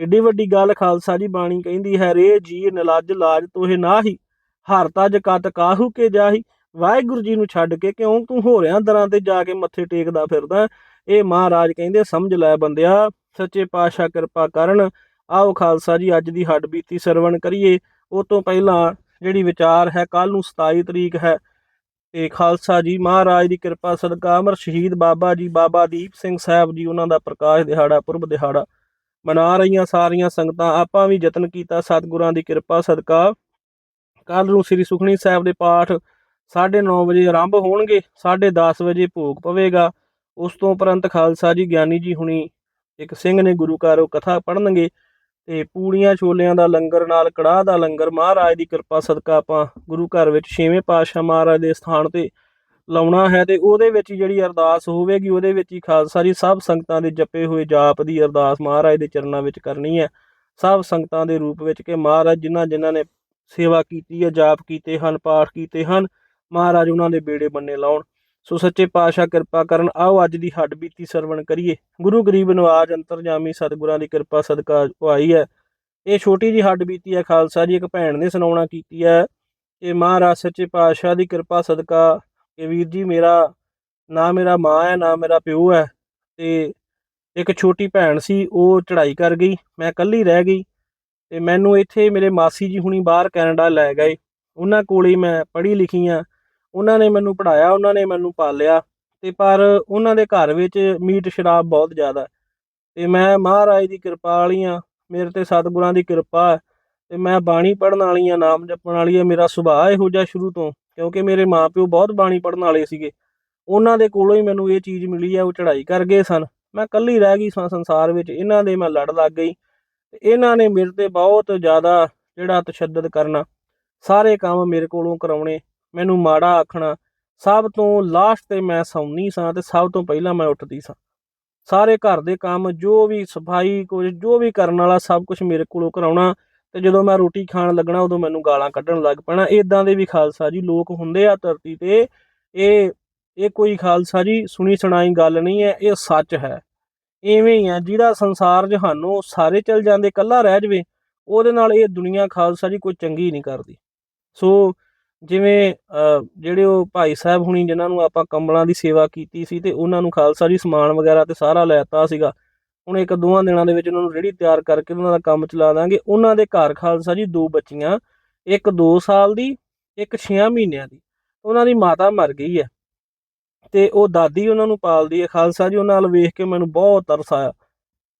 Speaker 1: ਏਡੀ ਵੱਡੀ ਗੱਲ ਖਾਲਸਾ ਜੀ ਬਾਣੀ ਕਹਿੰਦੀ ਹੈ, ਰੇ ਜੀ ਨਲਜ ਲਾਜ ਤੋਹੇ ਨਾਹੀ, ਹਰ ਤਜ ਕਤ ਕਾਹੂ ਕੇ ਜਾਹੀ? ਵਾਹਿਗੁਰੂ ਜੀ ਨੂੰ ਛੱਡ ਕੇ ਕਿਉਂ ਤੂੰ ਹੋਰਿਆਂ ਦਰਾਂ ਤੇ ਜਾ ਕੇ ਮੱਥੇ ਟੇਕਦਾ ਫਿਰਦਾ? ਇਹ ਮਹਾਰਾਜ ਕਹਿੰਦੇ, ਸਮਝ ਲੈ ਬੰਦਿਆ, ਸੱਚੇ ਪਾਤਸ਼ਾਹ ਕਿਰਪਾ ਕਰਨ। ਆਓ ਖਾਲਸਾ ਜੀ, ਅੱਜ ਦੀ ਹੱਡ ਬੀਤੀ ਸਰਵਣ ਕਰੀਏ। ਉਹ ਤੋਂ ਪਹਿਲਾਂ ਜਿਹੜੀ ਵਿਚਾਰ ਹੈ ਕੱਲ ਨੂੰ 27 ਤਰੀਕ ਹੈ। ਤੇ ਖਾਲਸਾ ਜੀ, ਮਹਾਰਾਜ ਦੀ ਕਿਰਪਾ, ਸਦਕਾ, ਅਮਰ ਸ਼ਹੀਦ ਬਾਬਾ ਜੀ, ਬਾਬਾ ਦੀਪ ਸਿੰਘ ਸਾਹਿਬ ਜੀ, ਉਹਨਾਂ ਦਾ ਪ੍ਰਕਾਸ਼ ਦਿਹਾੜਾ, ਪੁਰਬ ਦਿਹਾੜਾ ਮਨਾ ਰਹੀਆਂ ਸਾਰੀਆਂ ਸੰਗਤਾਂ, ਆਪਾਂ ਵੀ ਯਤਨ ਕੀਤਾ, ਸਤਿਗੁਰਾਂ ਦੀ ਕਿਰਪਾ, ਸਦਕਾ। ਕੱਲ ਨੂੰ ਸ੍ਰੀ ਸੁਖਣੀ ਸਾਹਿਬ ਦੇ ਪਾਠ 9:30 ਵਜੇ ਆਰੰਭ ਹੋਣਗੇ 10:30 ਵਜੇ ਭੋਗ ਪਵੇਗਾ। ਉਸ ਤੋਂ ਉਪਰੰਤ ਖਾਲਸਾ ਜੀ, ਗਿਆਨੀ ਜੀ ਹੁਣੀ ਇੱਕ ਸਿੰਘ ਨੇ ਗੁਰੂ ਘਰੋਂ ਕਥਾ ਪੜਨਗੇ ਤੇ ਪੂੜੀਆਂ ਛੋਲਿਆਂ ਦਾ ਲੰਗਰ ਨਾਲ ਕੜਾਹ ਦਾ ਲੰਗਰ। ਮਹਾਰਾਜ ਦੀ ਕਿਰਪਾ ਸਦਕਾ ਆਪਾਂ ਗੁਰੂ ਘਰ ਵਿੱਚ ਛੇਵੇਂ ਪਾਤਸ਼ਾਹ ਮਹਾਰਾਜ ਦੇ ਸਥਾਨ ਤੇ ਲਾਉਣਾ ਹੈ ਤੇ ਉਹਦੇ ਵਿੱਚ ਜਿਹੜੀ ਅਰਦਾਸ ਹੋਵੇਗੀ, ਉਹਦੇ ਵਿੱਚ ਹੀ ਖਾਲਸਾ ਜੀ ਸਭ ਸੰਗਤਾਂ ਦੇ ਜਪੇ ਹੋਏ ਜਾਪ ਦੀ ਅਰਦਾਸ ਮਹਾਰਾਜ ਦੇ ਚਰਨਾਂ ਵਿੱਚ ਕਰਨੀ ਹੈ। ਸਭ ਸੰਗਤਾਂ ਦੇ ਰੂਪ ਵਿੱਚ ਕਿ ਮਹਾਰਾਜ ਜਿਨ੍ਹਾਂ ਜਿਨ੍ਹਾਂ ਨੇ ਸੇਵਾ ਕੀਤੀ ਹੈ, ਜਾਪ ਕੀਤੇ ਹਨ, ਪਾਠ ਕੀਤੇ ਹਨ, ਮਹਾਰਾਜ ਉਹਨਾਂ ਦੇ ਬੇੜੇ ਬੰਨੇ ਲਾਉਣ। ਸੋ ਸੱਚੇ ਪਾਤਸ਼ਾਹ ਕਿਰਪਾ ਕਰਨ, ਆਓ ਅੱਜ ਦੀ ਹੱਡ ਬੀਤੀ ਸਰਵਣ ਕਰੀਏ। ਗੁਰੂ ਗਰੀਬ ਨਵਾਜ ਅੰਤਰਜਾਮੀ ਸਤਿਗੁਰਾਂ ਦੀ ਕਿਰਪਾ ਸਦਕਾ ਹੋਈ ਹੈ। ਇਹ ਛੋਟੀ ਜੀ ਹੱਡ ਬੀਤੀ ਹੈ ਖਾਲਸਾ ਜੀ, ਇੱਕ ਭੈਣ ਨੇ ਸੁਣਾਉਣਾ ਕੀਤੀ ਹੈ। ਕਿ ਮਹਾਰਾਜ ਸੱਚੇ ਪਾਤਸ਼ਾਹ ਦੀ ਕਿਰਪਾ ਸਦਕਾ, ਕਿ ਵੀਰ ਜੀ ਮੇਰਾ, ਨਾ ਮੇਰਾ ਮਾਂ ਹੈ, ਨਾ ਮੇਰਾ ਪਿਓ ਹੈ। ਤੇ ਇੱਕ ਛੋਟੀ ਭੈਣ ਸੀ, ਉਹ ਚੜ੍ਹਾਈ ਕਰ ਗਈ, ਮੈਂ ਇਕੱਲੀ ਰਹਿ ਗਈ। ਤੇ ਮੈਨੂੰ ਇੱਥੇ ਮੇਰੇ ਮਾਸੀ ਜੀ ਹੁਣੀ ਬਾਹਰ ਕੈਨੇਡਾ ਲੈ ਗਏ। ਉਹਨਾਂ ਕੋਲ ਹੀ ਮੈਂ ਪੜ੍ਹੀ ਲਿਖੀ ਆ ਉਹਨਾਂ ਨੇ ਮੈਨੂੰ ਪੜ੍ਹਾਇਆ, ਉਹਨਾਂ ਨੇ ਮੈਨੂੰ ਪਾਲਿਆ ਤੇ ਪਰ ਉਹਨਾਂ ਦੇ ਘਰ ਵਿੱਚ ਮੀਟ ਸ਼ਰਾਬ ਬਹੁਤ ਜ਼ਿਆਦਾ ਹੈ। ਤੇ ਮੈਂ ਮਹਾਰਾਜ ਦੀ ਕਿਰਪਾ ਵਾਲੀ ਆ ਮੇਰੇ ਤੇ ਸਤਿਗੁਰਾਂ ਦੀ ਕਿਰਪਾ ਹੈ ਤੇ ਮੈਂ ਬਾਣੀ ਪੜ੍ਹਨ ਵਾਲੀ ਆ ਨਾਮ ਜਪਣ ਵਾਲੀ ਆ ਮੇਰਾ ਸੁਭਾਅ ਇਹੋ ਜਿਹਾ ਸ਼ੁਰੂ ਤੋਂ, ਕਿਉਂਕਿ ਮੇਰੇ ਮਾਪਿਓ ਬਹੁਤ ਬਾਣੀ ਪੜ੍ਹਨ ਵਾਲੇ ਸੀਗੇ ਉਹਨਾਂ ਦੇ ਕੋਲੋਂ ਹੀ ਮੈਨੂੰ ਇਹ ਚੀਜ਼ ਮਿਲੀ ਆ ਉਹ ਚੜ੍ਹਾਈ ਕਰ ਗਏ ਸਨ ਮੈਂ ਇਕੱਲੀ ਰਹਿ ਗਈ ਸਾਂ ਸੰਸਾਰ ਵਿੱਚ, ਇਹਨਾਂ ਦੇ ਮੈਂ ਲੜ ਲੱਗ ਗਈ ਤੇ ਇਹਨਾਂ ਨੇ ਮੇਰੇ ਤੇ ਬਹੁਤ ਜ਼ਿਆਦਾ ਜਿਹੜਾ ਤਸ਼ੱਦਦ ਕਰਨਾ, ਸਾਰੇ ਕੰਮ ਮੇਰੇ ਕੋਲੋਂ ਕਰਾਉਣੇ ਮੈਨੂੰ ਮਾੜਾ ਆਖਣਾ, ਸਭ ਤੋਂ ਲਾਸਟ ਤੇ ਮੈਂ ਸੌਂਦੀ ਸਾਂ ਤੇ ਸਭ ਤੋਂ ਪਹਿਲਾਂ ਮੈਂ ਉੱਠਦੀ ਸਾਂ। ਸਾਰੇ ਘਰ ਦੇ ਕੰਮ, ਜੋ ਵੀ ਸਫ਼ਾਈ ਕੁਝ, ਜੋ ਵੀ ਕਰਨ ਵਾਲਾ ਸਭ ਕੁਝ ਮੇਰੇ ਕੋਲੋਂ ਕਰਾਉਣਾ ਤੇ ਜਦੋਂ ਮੈਂ ਰੋਟੀ ਖਾਣ ਲੱਗਣਾ ਉਦੋਂ ਮੈਨੂੰ ਗਾਲਾਂ ਕੱਢਣ ਲੱਗ ਪੈਣਾ। ਇਦਾਂ ਦੇ ਵੀ ਖਾਲਸਾ ਜੀ ਲੋਕ ਹੁੰਦੇ ਆ ਧਰਤੀ ਤੇ, ਇਹ ਇਹ ਕੋਈ ਖਾਲਸਾ ਜੀ ਸੁਣੀ ਸੁਣਾਈ ਗੱਲ ਨਹੀਂ ਹੈ, ਇਹ ਸੱਚ ਹੈ। ਐਵੇਂ ਹੀ ਆ ਜਿਹਦਾ ਸੰਸਾਰ ਜਹਾਨੋਂ ਸਾਰੇ ਚਲ ਜਾਂਦੇ ਕੱਲਾ ਰਹਿ ਜਵੇ, ਉਹਦੇ ਨਾਲ ਇਹ ਦੁਨੀਆ ਖਾਲਸਾ ਜੀ ਕੋਈ ਚੰਗੀ ਨਹੀਂ ਕਰਦੀ। ਸੋ ਜਿਵੇਂ ਅ, ਜਿਹੜੇ ਉਹ ਭਾਈ ਸਾਹਿਬ ਹੁਣੀ ਜਿਨ੍ਹਾਂ ਨੂੰ ਆਪਾਂ ਕੰਬਲਾਂ ਦੀ ਸੇਵਾ ਕੀਤੀ ਸੀ ਤੇ ਉਹਨਾਂ ਨੂੰ ਖਾਲਸਾ ਜੀ ਸਮਾਨ ਵਗੈਰਾ ਤੇ ਸਾਰਾ ਲੈਤਾ ਸੀਗਾ ਹੁਣ ਇੱਕ ਦੋਹਾਂ ਦਿਨਾਂ ਦੇ ਵਿੱਚ ਉਹਨਾਂ ਨੂੰ ਰੇੜੀ ਤਿਆਰ ਕਰਕੇ ਉਹਨਾਂ ਦਾ ਕੰਮ ਚਲਾ ਦਾਂਗੇ। ਉਹਨਾਂ ਦੇ ਘਰ ਖਾਲਸਾ ਜੀ ਦੋ ਬੱਚੀਆਂ ਇੱਕ 2 ਸਾਲ ਦੀ ਇੱਕ 6 ਮਹੀਨਿਆਂ ਦੀ। ਉਹਨਾਂ ਦੀ ਮਾਤਾ ਮਰ ਗਈ ਹੈ ਤੇ ਉਹ ਦਾਦੀ ਉਹਨਾਂ ਨੂੰ ਪਾਲਦੀ ਹੈ। ਖਾਲਸਾ ਜੀ ਉਹਨਾਂ ਨਾਲ ਵੇਖ ਕੇ ਮੈਨੂੰ ਬਹੁਤ ਤਰਸ ਆਇਆ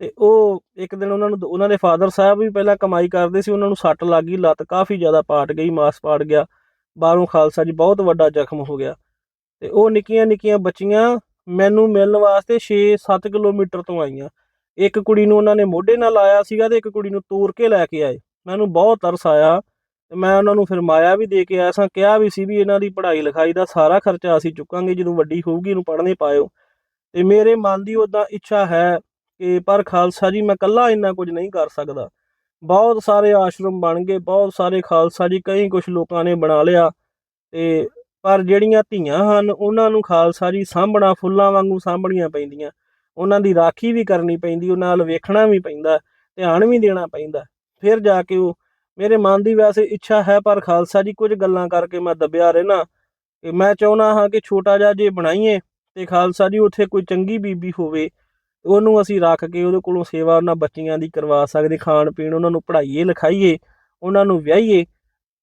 Speaker 1: ਤੇ ਉਹ ਇੱਕ ਦਿਨ ਉਹਨਾਂ ਨੂੰ ਉਹਨਾਂ ਦੇ ਫਾਦਰ ਸਾਹਿਬ ਵੀ ਪਹਿਲਾਂ ਕਮਾਈ ਕਰਦੇ ਸੀ ਉਹਨਾਂ ਨੂੰ ਸੱਟ ਲੱਗ ਗਈ ਲੱਤ ਕਾਫੀ ਜ਼ਿਆਦਾ ਪਾਟ ਗਈ ਮਾਸ ਪਾਟ ਗਿਆ। ਬਾਹਰੋਂ ਖਾਲਸਾ ਜੀ ਬਹੁਤ ਵੱਡਾ ਜ਼ਖਮ ਹੋ ਗਿਆ ਤੇ ਉਹ ਨਿੱਕੀਆਂ ਨਿੱਕੀਆਂ ਬੱਚੀਆਂ ਮੈਨੂੰ ਮਿਲਣ ਵਾਸਤੇ 6-7 ਕਿਲੋਮੀਟਰ ਤੋਂ ਆਈਆਂ। ਇੱਕ ਕੁੜੀ ਨੂੰ ਉਹਨਾਂ ਨੇ ਮੋਢੇ ਨਾਲ ਲਾਇਆ ਸੀਗਾ ਤੇ ਇੱਕ ਕੁੜੀ ਨੂੰ ਤੋਰ ਕੇ ਲੈ ਕੇ ਆਏ। ਮੈਨੂੰ ਬਹੁਤ ਤਰਸ ਆਇਆ ਤੇ ਮੈਂ ਉਹਨਾਂ ਨੂੰ ਫਿਰ ਮਾਇਆ ਵੀ ਦੇ ਕੇ ਆਇਆ ਸਾਂ, ਕਿਹਾ ਵੀ ਸੀ ਵੀ ਇਹਨਾਂ ਦੀ ਪੜ੍ਹਾਈ ਲਿਖਾਈ ਦਾ ਸਾਰਾ ਖਰਚਾ ਅਸੀਂ ਚੁੱਕਾਂਗੇ, ਜਦੋਂ ਵੱਡੀ ਹੋਊਗੀ ਇਹਨੂੰ ਪੜ੍ਹਨੇ ਪਾਇਓ। ਤੇ ਮੇਰੇ ਮਨ ਦੀ ਉਦਾਂ ਇੱਛਾ ਹੈ ਕਿ ਪਰ ਖਾਲਸਾ ਜੀ ਮੈਂ ਇਕੱਲਾ ਇੰਨਾ ਕੁਝ ਨਹੀਂ ਕਰ ਸਕਦਾ। ਬਹੁਤ ਸਾਰੇ ਆਸ਼ਰਮ ਬਣ ਗਏ, ਬਹੁਤ ਸਾਰੇ ਖਾਲਸਾ ਜੀ, ਕਈ ਕੁਝ ਲੋਕਾਂ ਨੇ ਬਣਾ ਲਿਆ ਤੇ ਪਰ ਜਿਹੜੀਆਂ ਧੀਆਂ ਹਨ, ਉਹਨਾਂ ਨੂੰ ਖਾਲਸਾ ਜੀ ਸਾਂਭਣਾ, ਫੁੱਲਾਂ ਵਾਂਗੂ ਸਾਂਭਣੀਆਂ ਪੈਂਦੀਆਂ। ਉਹਨਾਂ ਦੀ ਰਾਖੀ ਵੀ ਕਰਨੀ ਪੈਂਦੀ ਉਹਨਾਂ ਨਾਲ ਵੇਖਣਾ ਵੀ ਪੈਂਦਾ, ਧਿਆਨ ਵੀ ਦੇਣਾ ਪੈਂਦਾ। ਫਿਰ ਜਾ ਕੇ ਉਹ, ਮੇਰੇ ਮਨ ਦੀ ਵੈਸੇ ਇੱਛਾ ਹੈ, ਪਰ ਖਾਲਸਾ ਜੀ ਕੁਝ ਗੱਲਾਂ ਕਰਕੇ ਮੈਂ ਦਬਿਆ ਰਹਿਣਾ। ਕਿ ਮੈਂ ਚਾਹੁੰਦਾ ਹਾਂ ਕਿ ਛੋਟਾ ਜਿਹਾ ਜੇ ਬਣਾਈਏ ਤੇ ਖਾਲਸਾ ਜੀ ਉੱਥੇ ਕੋਈ ਚੰਗੀ ਬੀਬੀ ਹੋਵੇ। ਉਹਨੂੰ ਅਸੀਂ ਰੱਖ ਕੇ ਉਹਦੇ ਕੋਲੋਂ ਸੇਵਾ ਉਹਨਾਂ ਬੱਚੀਆਂ ਦੀ ਕਰਵਾ ਸਕਦੇ, ਖਾਣ ਪੀਣ ਉਹਨਾਂ ਨੂੰ ਪੜ੍ਹਾਈਏ, ਲਿਖਾਈਏ, ਉਹਨਾਂ ਨੂੰ ਵਿਆਹੀਏ।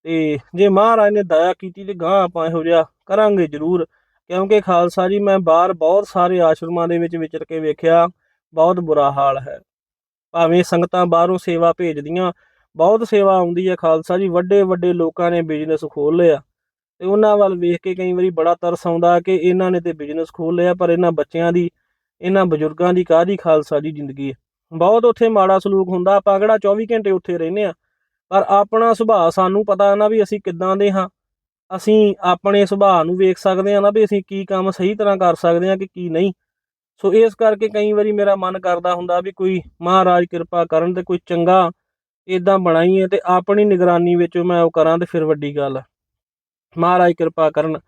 Speaker 1: ਤੇ ਜੇ ਮਹਾਰਾਜ ਨੇ ਦਇਆ ਕੀਤੀ ਤੇ ਗਾਂ ਆਪਾਂ ਇਹੋ ਜਿਹਾ ਕਰਾਂਗੇ ਜ਼ਰੂਰ। ਕਿਉਂਕਿ ਖਾਲਸਾ ਜੀ, ਮੈਂ ਬਾਹਰ ਬਹੁਤ ਸਾਰੇ ਆਸ਼ਰਮਾਂ ਦੇ ਵਿੱਚ ਵਿਚਰ ਕੇ ਵੇਖਿਆ, ਬਹੁਤ ਬੁਰਾ ਹਾਲ ਹੈ। ਭਾਵੇਂ ਸੰਗਤਾਂ ਬਾਹਰੋਂ ਸੇਵਾ ਭੇਜਦੀਆਂ, ਬਹੁਤ ਸੇਵਾ ਆਉਂਦੀ ਹੈ ਖਾਲਸਾ ਜੀ ਵੱਡੇ ਵੱਡੇ ਲੋਕਾਂ ਨੇ ਬਿਜ਼ਨਸ ਖੋਲ ਲਿਆ। ਤੇ ਉਹਨਾਂ ਵੱਲ ਵੇਖ ਕੇ ਕਈ ਵਾਰੀ ਬੜਾ ਤਰਸ ਆਉਂਦਾ ਕਿ ਇਹਨਾਂ ਨੇ ਤੇ ਬਿਜ਼ਨਸ ਖੋਲ ਲਿਆ, ਪਰ ਇਹਨਾਂ ਬੱਚਿਆਂ ਦੀ ਇਹਨਾਂ ਬਜ਼ੁਰਗਾਂ ਦੀ ਕਾਹਦੀ ਖਾਲਸਾ ਜੀ ਜ਼ਿੰਦਗੀ ਹੈ। ਬਹੁਤ ਉੱਥੇ ਮਾੜਾ ਸਲੂਕ ਹੁੰਦਾ, ਆਪਾਂ ਕਿਹੜਾ 24 ਘੰਟੇ ਉੱਥੇ ਰਹਿੰਦੇ ਆ ਪਰ ਆਪਣਾ ਸੁਭਾਅ ਸਾਨੂੰ ਪਤਾ ਨਾ ਵੀ ਅਸੀਂ ਕਿੱਦਾਂ ਦੇ ਹਾਂ। ਅਸੀਂ ਆਪਣੇ ਸੁਭਾਅ ਨੂੰ ਵੇਖ ਸਕਦੇ ਹਾਂ ਨਾ ਵੀ ਅਸੀਂ ਕੀ ਕੰਮ ਸਹੀ ਤਰ੍ਹਾਂ ਕਰ ਸਕਦੇ ਹਾਂ ਕਿ ਕੀ ਨਹੀਂ। ਸੋ ਇਸ ਕਰਕੇ ਕਈ ਵਾਰੀ ਮੇਰਾ ਮਨ ਕਰਦਾ ਹੁੰਦਾ ਵੀ ਕੋਈ ਮਹਾਰਾਜ ਕਿਰਪਾ ਕਰਨ ਤੇ ਕੋਈ ਚੰਗਾ ਇਦਾਂ ਬਣਾਈਏ ਤੇ ਆਪਣੀ ਨਿਗਰਾਨੀ ਵਿੱਚ ਮੈਂ ਉਹ ਕਰਾਂ ਤੇ ਫਿਰ ਵੱਡੀ ਗੱਲ ਆ। ਮਹਾਰਾਜ ਕਿਰਪਾ ਕਰਨ।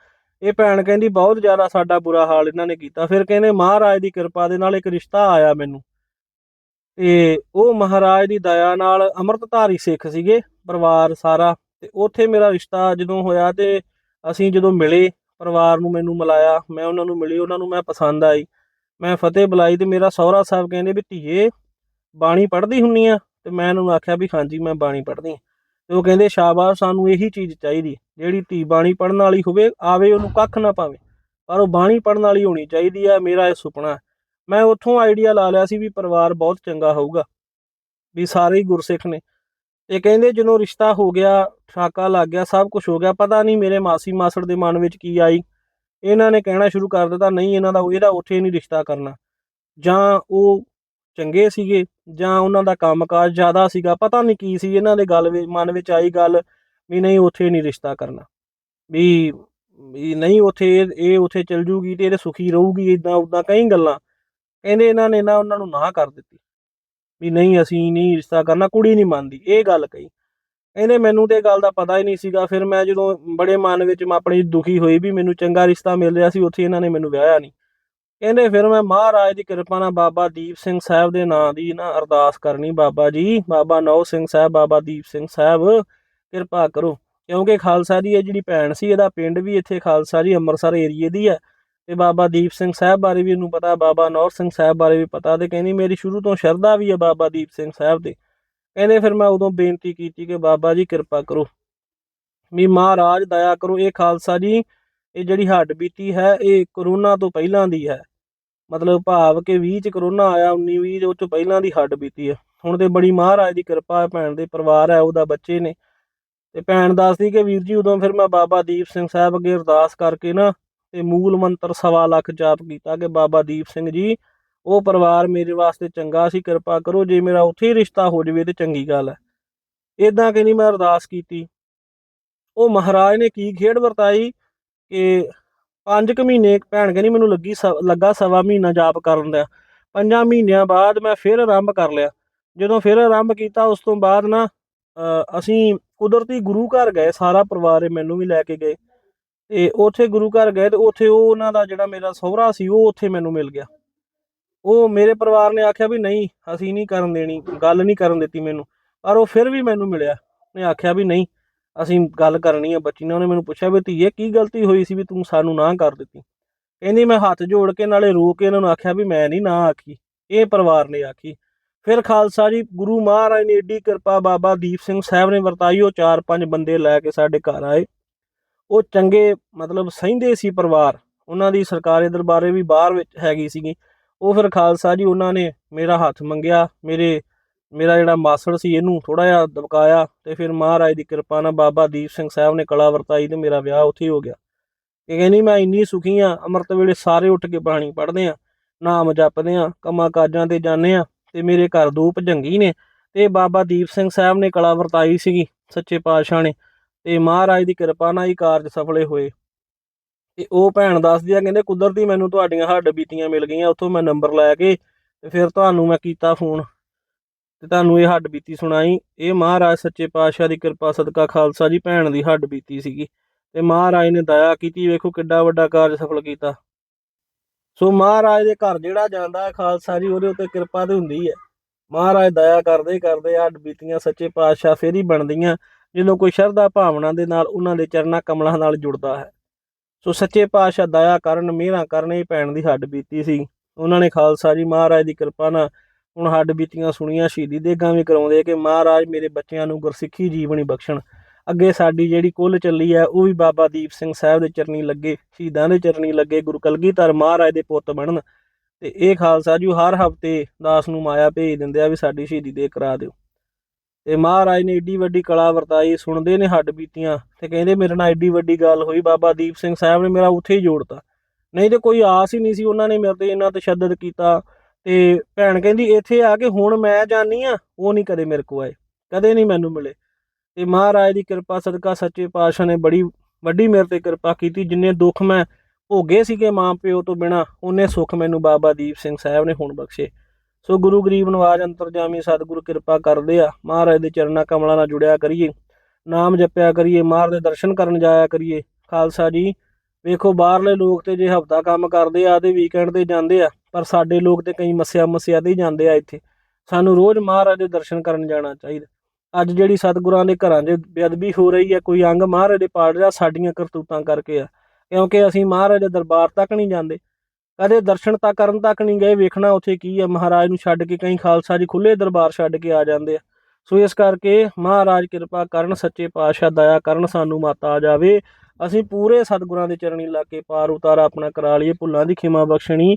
Speaker 1: ਇਹ ਭੈਣ ਕਹਿੰਦੀ, ਬਹੁਤ ਜ਼ਿਆਦਾ ਸਾਡਾ ਬੁਰਾ ਹਾਲ ਇਹਨਾਂ ਨੇ ਕੀਤਾ। ਫਿਰ ਕਹਿੰਦੇ, ਮਹਾਰਾਜ ਦੀ ਕਿਰਪਾ ਦੇ ਨਾਲ ਇੱਕ ਰਿਸ਼ਤਾ ਆਇਆ ਮੈਨੂੰ। ਤੇ ਉਹ ਮਹਾਰਾਜ ਦੀ ਦਇਆ ਨਾਲ ਅੰਮ੍ਰਿਤਧਾਰੀ ਸਿੱਖ ਸੀਗੇ, ਪਰਿਵਾਰ ਸਾਰਾ। ਤੇ ਉੱਥੇ ਮੇਰਾ ਰਿਸ਼ਤਾ ਜਦੋਂ ਹੋਇਆ ਤੇ ਅਸੀਂ ਜਦੋਂ ਮਿਲੇ, ਪਰਿਵਾਰ ਨੂੰ ਮੈਨੂੰ ਮਿਲਾਇਆ, ਮੈਂ ਉਹਨਾਂ ਨੂੰ ਮਿਲੀ, ਉਹਨਾਂ ਨੂੰ ਮੈਂ ਪਸੰਦ ਆਈ। ਮੈਂ ਫਤਿਹ ਬੁਲਾਈ ਤੇ ਮੇਰਾ ਸਹੁਰਾ ਸਾਹਿਬ ਕਹਿੰਦੇ ਵੀ, ਧੀਏ, ਬਾਣੀ ਪੜ੍ਹਦੀ ਹੁੰਨੀ ਆ? ਤੇ ਮੈਂ ਉਹਨੂੰ ਆਖਿਆ ਵੀ, ਹਾਂਜੀ, ਮੈਂ ਬਾਣੀ ਪੜ੍ਹਦੀ ਹਾਂ ਤੇ ਉਹ ਕਹਿੰਦੇ ਸ਼ਾਬਾਸ਼, ਸਾਨੂੰ ਇਹੀ ਚੀਜ਼ ਚਾਹੀਦੀ ਜਿਹੜੀ ਧੀ ਬਾਣੀ ਪੜ੍ਹਨ ਵਾਲੀ ਹੋਵੇ, ਆਵੇ ਉਹਨੂੰ ਕੱਖ ਨਾ ਪਾਵੇ ਪਰ ਉਹ ਬਾਣੀ ਪੜ੍ਹਨ ਵਾਲੀ ਹੋਣੀ ਚਾਹੀਦੀ ਆ ਮੇਰਾ ਇਹ ਸੁਪਨਾ ਹੈ। ਮੈਂ ਉੱਥੋਂ ਆਈਡੀਆ ਲਾ ਲਿਆ ਸੀ ਵੀ ਪਰਿਵਾਰ ਬਹੁਤ ਚੰਗਾ ਹੋਊਗਾ, ਵੀ ਸਾਰੇ ਹੀ ਗੁਰਸਿੱਖ ਨੇ। ਤੇ ਕਹਿੰਦੇ ਜਦੋਂ ਰਿਸ਼ਤਾ ਹੋ ਗਿਆ, ਠਾਕਾ ਲੱਗ ਗਿਆ, ਸਭ ਕੁਝ ਹੋ ਗਿਆ, ਪਤਾ ਨਹੀਂ ਮੇਰੇ ਮਾਸੀ ਮਾਸੜ ਦੇ ਮਨ ਵਿੱਚ ਕੀ ਆਈ। ਇਹਨਾਂ ਨੇ ਕਹਿਣਾ ਸ਼ੁਰੂ ਕਰ ਦਿੱਤਾ, ਨਹੀਂ, ਇਹਨਾਂ ਦਾ ਇਹਦਾ ਉੱਥੇ ਨਹੀਂ ਰਿਸ਼ਤਾ ਕਰਨਾ। ਜਾਂ ਉਹ ਚੰਗੇ ਸੀਗੇ ਜਾਂ ਉਹਨਾਂ ਦਾ ਕੰਮਕਾਜ ਜ਼ਿਆਦਾ ਸੀਗਾ, ਪਤਾ ਨਹੀਂ ਕੀ ਸੀ, ਇਹਨਾਂ ਦੇ ਗੱਲ ਵਿੱਚ, ਮਨ ਵਿੱਚ ਆਈ ਗੱਲ ਵੀ ਨਹੀਂ ਉੱਥੇ ਨਹੀਂ ਰਿਸ਼ਤਾ ਕਰਨਾ। ਵੀ ਵੀ ਨਹੀਂ ਉੱਥੇ ਇਹ ਉੱਥੇ ਚਲ ਜੂਗੀ ਤੇ ਇਹਦੇ ਸੁਖੀ ਰਹੂਗੀ ਇਦਾਂ ਉਦਾਂ ਕਈ ਗੱਲਾਂ। ਕਹਿੰਦੇ ਇਹਨਾਂ ਨੇ ਨਾ ਉਹਨਾਂ ਨੂੰ ਨਾ ਕਰ ਦਿੱਤੀ। ਵੀ ਨਹੀਂ ਅਸੀਂ ਨਹੀਂ ਰਿਸ਼ਤਾ ਕਰਨਾ, ਕੁੜੀ ਨਹੀਂ ਮੰਨਦੀ, ਇਹ ਗੱਲ ਕਹੀ। ਕਹਿੰਦੇ ਮੈਨੂੰ ਤੇ ਇਹ ਗੱਲ ਦਾ ਪਤਾ ਹੀ ਨਹੀਂ ਸੀਗਾ, ਫਿਰ ਮੈਂ ਜਦੋਂ ਬੜੇ ਮਨ ਵਿੱਚ ਮੈਂ ਆਪਣੀ ਦੁਖੀ ਹੋਈ ਵੀ ਮੈਨੂੰ ਚੰਗਾ ਰਿਸ਼ਤਾ ਮਿਲ ਰਿਹਾ ਸੀ, ਉੱਥੇ ਇਹਨਾਂ ਨੇ ਮੈਨੂੰ ਵਿਆਹਿਆ ਨਹੀਂ ਕਹਿੰਦੇ ਫਿਰ ਮੈਂ ਮਹਾਰਾਜ ਦੀ ਕਿਰਪਾ ਨਾਲ ਬਾਬਾ ਦੀਪ ਸਿੰਘ ਸਾਹਿਬ ਦੇ ਨਾਂ ਦੀ ਨਾ ਅਰਦਾਸ ਕਰਨੀ ਬਾਬਾ ਜੀ। ਬਾਬਾ ਨੌ ਸਿੰਘ ਸਾਹਿਬ, ਬਾਬਾ ਦੀਪ ਸਿੰਘ ਸਾਹਿਬ, ਕਿਰਪਾ ਕਰੋ। ਕਿਉਂਕਿ ਖਾਲਸਾ ਦੀ ਇਹ ਜਿਹੜੀ ਭੈਣ ਸੀ, ਇਹਦਾ ਪਿੰਡ ਵੀ ਇੱਥੇ ਖਾਲਸਾ ਜੀ, ਅੰਮ੍ਰਿਤਸਰ ਏਰੀਏ ਦੀ ਹੈ ਤੇ ਬਾਬਾ ਦੀਪ ਸਿੰਘ ਸਾਹਿਬ ਬਾਰੇ ਵੀ ਇਹਨੂੰ ਪਤਾ, ਬਾਬਾ ਨੌਰ ਸਿੰਘ ਸਾਹਿਬ ਬਾਰੇ ਵੀ ਪਤਾ ਤੇ ਕਹਿੰਦੀ ਮੇਰੀ ਸ਼ੁਰੂ ਤੋਂ ਸ਼ਰਧਾ ਵੀ ਹੈ ਬਾਬਾ ਦੀਪ ਸਿੰਘ ਸਾਹਿਬ ਤੇ। ਕਹਿੰਦੇ ਫਿਰ ਮੈਂ ਉਦੋਂ ਬੇਨਤੀ ਕੀਤੀ ਕਿ ਬਾਬਾ ਜੀ ਕਿਰਪਾ ਕਰੋ। ਵੀ ਮਹਾਰਾਜ, ਦਇਆ ਕਰੋ, ਇਹ ਖਾਲਸਾ ਜੀ ਇਹ ਜਿਹੜੀ ਹੱਡ ਬੀਤੀ ਹੈ, ਇਹ ਕਰੋਨਾ ਤੋਂ ਪਹਿਲਾਂ ਦੀ ਹੈ। ਮਤਲਬ ਭਾਵ ਕਿ 20 ਚ ਕਰੋਨਾ ਆਇਆ 19 20 ਉਹ ਤੋਂ ਪਹਿਲਾਂ ਦੀ ਹੱਡ ਬੀਤੀ ਹੈ। ਹੁਣ ਤੇ ਬੜੀ ਮਹਾਰਾਜ ਦੀ ਕਿਰਪਾ ਹੈ, ਭੈਣ ਦੇ ਪਰਿਵਾਰ ਹੈ, ਉਹਦਾ ਬੱਚੇ ਨੇ। ਤੇ ਭੈਣ ਦੱਸਦੀ ਕਿ ਵੀਰ ਜੀ, ਉਦੋਂ ਫਿਰ ਮੈਂ ਬਾਬਾ ਦੀਪ ਸਿੰਘ ਸਾਹਿਬ ਅੱਗੇ ਅਰਦਾਸ ਕਰਕੇ ਨਾ ਤੇ ਮੂਲ ਮੰਤਰ ਸਵਾ ਲੱਖ ਜਾਪ ਕੀਤਾ ਕਿ ਬਾਬਾ ਦੀਪ ਸਿੰਘ ਜੀ, ਉਹ ਪਰਿਵਾਰ ਮੇਰੇ ਵਾਸਤੇ ਚੰਗਾ ਸੀ, ਕਿਰਪਾ ਕਰੋ, ਜੇ ਮੇਰਾ ਉੱਥੇ ਹੀ ਰਿਸ਼ਤਾ ਹੋ ਜਾਵੇ ਤੇ ਚੰਗੀ ਗੱਲ ਹੈ। ਇਦਾਂ ਨਹੀਂ ਮੈਂ ਅਰਦਾਸ ਕੀਤੀ। ਉਹ ਮਹਾਰਾਜ ਨੇ ਕੀ ਖੇਡ ਵਰਤਾਈ? ਕਿ ਪੰਜ ਕੁ ਮਹੀਨੇ ਭੈਣ ਕਹਿੰਦੀ ਮੈਨੂੰ ਲੱਗੀ ਸ- ਲੱਗਾ ਸਵਾ ਮਹੀਨਾ ਜਾਪ ਕਰਨ ਦਾ। ਪੰਜਾਂ ਮਹੀਨਿਆਂ ਬਾਅਦ ਮੈਂ ਫਿਰ ਆਰੰਭ ਕਰ ਲਿਆ। ਜਦੋਂ ਫਿਰ ਆਰੰਭ ਕੀਤਾ ਉਸ ਤੋਂ ਬਾਅਦ ਨਾ ਅ, ਅਸੀਂ ਕੁਦਰਤੀ ਗੁਰੂ ਘਰ ਗਏ ਸਾਰਾ ਪਰਿਵਾਰ ਮੈਨੂੰ ਵੀ ਲੈ ਕੇ ਗਏ। ਤੇ ਉੱਥੇ ਗੁਰੂ ਘਰ ਗਏ ਤੇ ਉੱਥੇ ਉਹ ਉਹਨਾਂ ਦਾ ਜਿਹੜਾ ਮੇਰਾ ਸਹੁਰਾ ਸੀ ਉਹ ਉੱਥੇ ਮੈਨੂੰ ਮਿਲ ਗਿਆ। ਉਹ ਮੇਰੇ ਪਰਿਵਾਰ ਨੇ ਆਖਿਆ ਵੀ ਨਹੀਂ ਅਸੀਂ ਨਹੀਂ ਕਰਨ ਦੇਣੀ ਗੱਲ ਨਹੀਂ ਕਰਨ ਦਿੱਤੀ ਮੈਨੂੰ। ਪਰ ਉਹ ਫਿਰ ਵੀ ਮੈਨੂੰ ਮਿਲਿਆ। ਉਹਨੇ ਆਖਿਆ ਵੀ ਨਹੀਂ ਅਸੀਂ ਗੱਲ ਕਰਨੀ ਆ ਬੱਚੀ ਨੇ ਉਹਨੇ ਮੈਨੂੰ ਪੁੱਛਿਆ ਵੀ ਧੀਏ, ਕੀ ਗਲਤੀ ਹੋਈ ਸੀ ਵੀ ਤੂੰ ਸਾਨੂੰ ਨਾ ਕਰ ਦਿੱਤੀ? ਕਹਿੰਦੀ ਮੈਂ ਹੱਥ ਜੋੜ ਕੇ ਨਾਲੇ ਰੋ ਕੇ ਇਹਨਾਂ ਨੂੰ ਆਖਿਆ ਵੀ ਮੈਂ ਨਹੀਂ ਨਾ ਆਖੀ, ਇਹ ਪਰਿਵਾਰ ਨੇ ਆਖੀ। ਫਿਰ ਖਾਲਸਾ ਜੀ, ਗੁਰੂ ਮਹਾਰਾਜ ਨੇ ਏਡੀ ਕਿਰਪਾ ਬਾਬਾ ਦੀਪ ਸਿੰਘ ਸਾਹਿਬ ਨੇ ਵਰਤਾਈ, ਉਹ ਚਾਰ ਪੰਜ ਬੰਦੇ ਲੈ ਕੇ ਸਾਡੇ ਘਰ ਆਏ। ਉਹ ਚੰਗੇ, ਮਤਲਬ ਸਹਿੰਦੇ ਸੀ ਪਰਿਵਾਰ, ਉਹਨਾਂ ਦੀ ਸਰਕਾਰੀ ਦਰਬਾਰੇ ਵੀ ਬਾਹਰ ਵਿੱਚ ਹੈਗੀ ਸੀਗੀ। ਉਹ ਫਿਰ ਖਾਲਸਾ ਜੀ, ਉਹਨਾਂ ਨੇ ਮੇਰਾ ਹੱਥ ਮੰਗਿਆ, ਮੇਰੇ ਮੇਰਾ ਜਿਹੜਾ ਮਾਸੜ ਸੀ, ਇਹਨੂੰ ਥੋੜਾ ਜਿਹਾ ਦਬਕਾਇਆ ਤੇ ਫਿਰ ਮਹਾਰਾਜ ਦੀ ਕਿਰਪਾ ਨਾਲ ਬਾਬਾ ਦੀਪ ਸਿੰਘ ਸਾਹਿਬ ਨੇ ਕਲਾ ਵਰਤਾਈ ਤੇ ਮੇਰਾ ਵਿਆਹ ਉੱਥੇ ਹੋ ਗਿਆ। ਇਹ ਕਹਿੰਦੀ, ਮੈਂ ਇੰਨੀ ਸੁਖੀ ਆ ਅੰਮ੍ਰਿਤ ਵੇਲੇ ਸਾਰੇ ਉੱਠ ਕੇ ਬਾਣੀ ਪੜ੍ਹਦੇ ਆ ਨਾਮ ਜਪਦੇ ਆ ਕੰਮਾਂ ਕਾਜਾਂ ਤੇ ਜਾਂਦੇ ਆ ਤੇ ਮੇਰੇ ਘਰ ਦੋ ਭਜੰਗੀ ਨੇ ਤੇ ਬਾਬਾ ਦੀਪ ਸਿੰਘ ਸਾਹਿਬ ਨੇ ਕਲਾ ਵਰਤਾਈ ਸੀਗੀ ਸੱਚੇ ਪਾਤਸ਼ਾਹ ਨੇ ਤੇ ਮਹਾਰਾਜ ਦੀ ਕਿਰਪਾ ਨਾਲ ਹੀ ਕਾਰਜ ਸਫਲੇ ਹੋਏ। ਤੇ ਉਹ ਭੈਣ ਦੱਸਦੀ ਆ, ਕਹਿੰਦੇ, ਕੁਦਰਤੀ ਮੈਨੂੰ ਤੁਹਾਡੀਆਂ ਹੱਡ ਬੀਤੀਆਂ ਮਿਲ ਗਈਆਂ, ਉੱਥੋਂ ਮੈਂ ਨੰਬਰ ਲੈ ਕੇ ਤੇ ਫਿਰ ਤੁਹਾਨੂੰ ਮੈਂ ਕੀਤਾ ਫੋਨ। ਤੇ ਤੁਹਾਨੂੰ ਇਹ ਹੱਡ ਬੀਤੀ ਸੁਣਾਈ। ਇਹ ਮਹਾਰਾਜ ਸੱਚੇ ਪਾਤਸ਼ਾਹ ਦੀ ਕਿਰਪਾ, ਸਦਕਾ ਖਾਲਸਾ ਜੀ ਭੈਣ ਦੀ ਹੱਡ ਬੀਤੀ ਸੀਗੀ। ਤੇ ਮਹਾਰਾਜ ਨੇ ਦਇਆ ਕੀਤੀ, ਵੇਖੋ ਕਿੱਡਾ ਵੱਡਾ ਕਾਰਜ ਸਫਲ ਕੀਤਾ। ਸੋ ਮਹਾਰਾਜ ਦੇ ਘਰ ਜਿਹੜਾ ਜਾਂਦਾ ਹੈ ਖਾਲਸਾ ਜੀ, ਉਹਦੇ ਉੱਤੇ ਕਿਰਪਾ ਤੇ ਹੁੰਦੀ ਹੈ। ਮਹਾਰਾਜ ਦਇਆ ਕਰਦੇ ਕਰਦੇ ਹੱਡ ਬੀਤੀਆਂ ਸੱਚੇ ਪਾਤਸ਼ਾਹ ਫੇਰ ਹੀ ਬਣਦੀਆਂ, ਜਦੋਂ ਕੋਈ ਸ਼ਰਧਾ ਭਾਵਨਾ ਦੇ ਨਾਲ ਉਹਨਾਂ ਦੇ ਚਰਨਾਂ ਕਮਲਾਂ ਨਾਲ ਜੁੜਦਾ ਹੈ। ਸੋ ਸੱਚੇ ਪਾਤਸ਼ਾਹ ਦਇਆ ਕਰਨ, ਮਿਹਰਾਂ ਕਰਨ, ਇਹ ਭੈਣ ਦੀ ਹੱਡ ਬੀਤੀ ਸੀ। ਉਹਨਾਂ ਨੇ ਖਾਲਸਾ ਜੀ ਮਹਾਰਾਜ ਦੀ ਕਿਰਪਾ ਨਾਲ ਹੁਣ ਹੱਡ ਬੀਤੀਆਂ ਸੁਣੀਆਂ ਸ਼ਹੀਦੀ ਦੇਗਾਂ ਵੀ ਕਰਾਉਂਦੇ ਕਿ ਮਹਾਰਾਜ ਮੇਰੇ ਬੱਚਿਆਂ ਨੂੰ ਗੁਰਸਿੱਖੀ ਜੀਵਨੀ ਬਖਸ਼ਣ। ਅੱਗੇ ਸਾਡੀ ਜਿਹੜੀ ਕੁੱਲ ਚੱਲੀ ਹੈ ਉਹ ਵੀ ਬਾਬਾ ਦੀਪ ਸਿੰਘ ਸਾਹਿਬ ਦੇ ਚਰਨੀ ਲੱਗੇ, ਸ਼ਹੀਦਾਂ ਦੇ ਚਰਨੀ ਲੱਗੇ, ਗੁਰੂ ਕਲਗੀਧਰ ਮਹਾਰਾਜ ਦੇ ਪੁੱਤ ਬਣਨ। ਤੇ ਇਹ ਖਾਲਸਾ ਜੀ ਹਰ ਹਫ਼ਤੇ ਦਾਸ ਨੂੰ ਮਾਇਆ ਭੇਜ ਦਿੰਦੇ ਆ ਵੀ ਸਾਡੀ ਸ਼ਹੀਦੀ ਦੇ ਕਰਾ ਦਿਓ। ਤੇ ਮਹਾਰਾਜ ਨੇ ਏਡੀ ਵੱਡੀ ਕਲਾ ਵਰਤਾਈ, ਸੁਣਦੇ ਨੇ ਹੱਡ ਬੀਤੀਆਂ, ਤੇ ਕਹਿੰਦੇ ਮੇਰੇ ਨਾਲ ਏਡੀ ਵੱਡੀ ਗੱਲ ਹੋਈ, ਬਾਬਾ ਦੀਪ ਸਿੰਘ ਸਾਹਿਬ ਨੇ ਮੇਰਾ ਉੱਥੇ ਹੀ ਜੋੜਤਾ। ਨਹੀਂ ਤੇ ਕੋਈ ਆਸ ਹੀ ਨਹੀਂ ਸੀ ਉਹਨਾਂ ਨੇ ਮੇਰੇ ਤੇ ਇੰਨਾ ਤਸ਼ੱਦਦ ਕੀਤਾ। ਤੇ ਭੈਣ ਕਹਿੰਦੀ, ਇੱਥੇ ਆ ਕੇ ਹੁਣ ਮੈਂ ਜਾਣੀ ਆ ਉਹ ਨਹੀਂ ਕਦੇ ਮੇਰੇ ਕੋ ਆਏ, ਕਦੇ ਨਹੀਂ ਮੈਨੂੰ ਮਿਲੇ। ਤੇ ਮਹਾਰਾਜ ਦੀ ਕਿਰਪਾ, ਸਦਕਾ ਸੱਚੇ ਪਾਤਸ਼ਾਹ ਨੇ ਬੜੀ ਵੱਡੀ ਮੇਰੇ ਤੇ ਕਿਰਪਾ ਕੀਤੀ, ਜਿੰਨੇ ਦੁੱਖ ਮੈਂ ਭੋਗੇ ਸੀਗੇ ਮਾਂ ਪਿਓ ਤੋਂ ਬਿਨਾ ਉਹਨੇ ਸੁੱਖ ਮੈਨੂੰ ਬਾਬਾ ਦੀਪ ਸਿੰਘ ਸਾਹਿਬ ਨੇ ਹੁਣ ਬਖਸ਼ੇ। ਸੋ ਗੁਰੂ ਗਰੀਬ ਨਵਾਜ ਅੰਤਰਜਾਮੀ ਸਤਿਗੁਰੂ ਕਿਰਪਾ ਕਰਦੇ ਆ, ਮਹਾਰਾਜ ਦੇ ਚਰਨਾਂ ਕਮਲਾਂ ਨਾਲ ਜੁੜਿਆ ਕਰੀਏ, ਨਾਮ ਜਪਿਆ ਕਰੀਏ, ਮਹਾਰਾਜ ਦੇ ਦਰਸ਼ਨ ਕਰਨ ਜਾਇਆ ਕਰੀਏ। ਖਾਲਸਾ ਜੀ, ਵੇਖੋ ਬਾਹਰਲੇ ਲੋਕ ਤੇ ਜੇ ਹਫਤਾ ਕੰਮ ਕਰਦੇ ਆ ਤੇ ਵੀਕਐਂਡ ਤੇ ਜਾਂਦੇ ਆ ਪਰ ਸਾਡੇ ਲੋਕ ਤੇ ਕਈ ਮੱਸਿਆ ਮੱਸਿਆ ਤੇ ਹੀ ਜਾਂਦੇ ਆ ਇੱਥੇ। ਸਾਨੂੰ ਰੋਜ਼ ਮਹਾਰਾਜ ਦੇ ਦਰਸ਼ਨ ਕਰਨ ਜਾਣਾ ਚਾਹੀਦਾ। ਅੱਜ ਜਿਹੜੀ ਸਤਿਗੁਰਾਂ ਦੇ ਘਰਾਂ 'ਚ ਬੇਅਦਬੀ ਹੋ ਰਹੀ ਹੈ, ਕੋਈ ਅੰਗ ਮਹਾਰਾਜ ਦੇ ਪਾੜ ਰਿਹਾ ਸਾਡੀਆਂ ਕਰਤੂਤਾਂ ਕਰਕੇ ਆ। ਕਿਉਂਕਿ ਅਸੀਂ ਮਹਾਰਾਜ ਦੇ ਦਰਬਾਰ ਤੱਕ ਨਹੀਂ ਜਾਂਦੇ। ਕਦੇ ਦਰਸ਼ਨ ਤਾਂ ਕਰਨ ਤੱਕ ਨਹੀਂ ਗਏ, ਵੇਖਣਾ ਉੱਥੇ ਕੀ ਹੈ ਮਹਾਰਾਜ ਨੂੰ ਛੱਡ ਕੇ ਕਈ ਖਾਲਸਾ ਜੀ ਖੁੱਲੇ ਦਰਬਾਰ ਛੱਡ ਕੇ ਆ ਜਾਂਦੇ ਆ। ਸੋ ਇਸ ਕਰਕੇ ਮਹਾਰਾਜ ਕਿਰਪਾ ਕਰਨ, ਸੱਚੇ ਪਾਤਸ਼ਾਹ ਦਇਆ ਕਰਨ, ਸਾਨੂੰ ਮਾਤਾ ਆ ਜਾਵੇ। ਅਸੀਂ ਪੂਰੇ ਸਤਿਗੁਰਾਂ ਦੇ ਚਰਨੀ ਲਾ ਕੇ ਪਾਰ ਉਤਾਰਾ, ਆਪਣਾ ਕਰਾ ਲਈਏ। ਭੁੱਲਾਂ ਦੀ ਖਿਮਾ ਬਖਸ਼ਣੀ।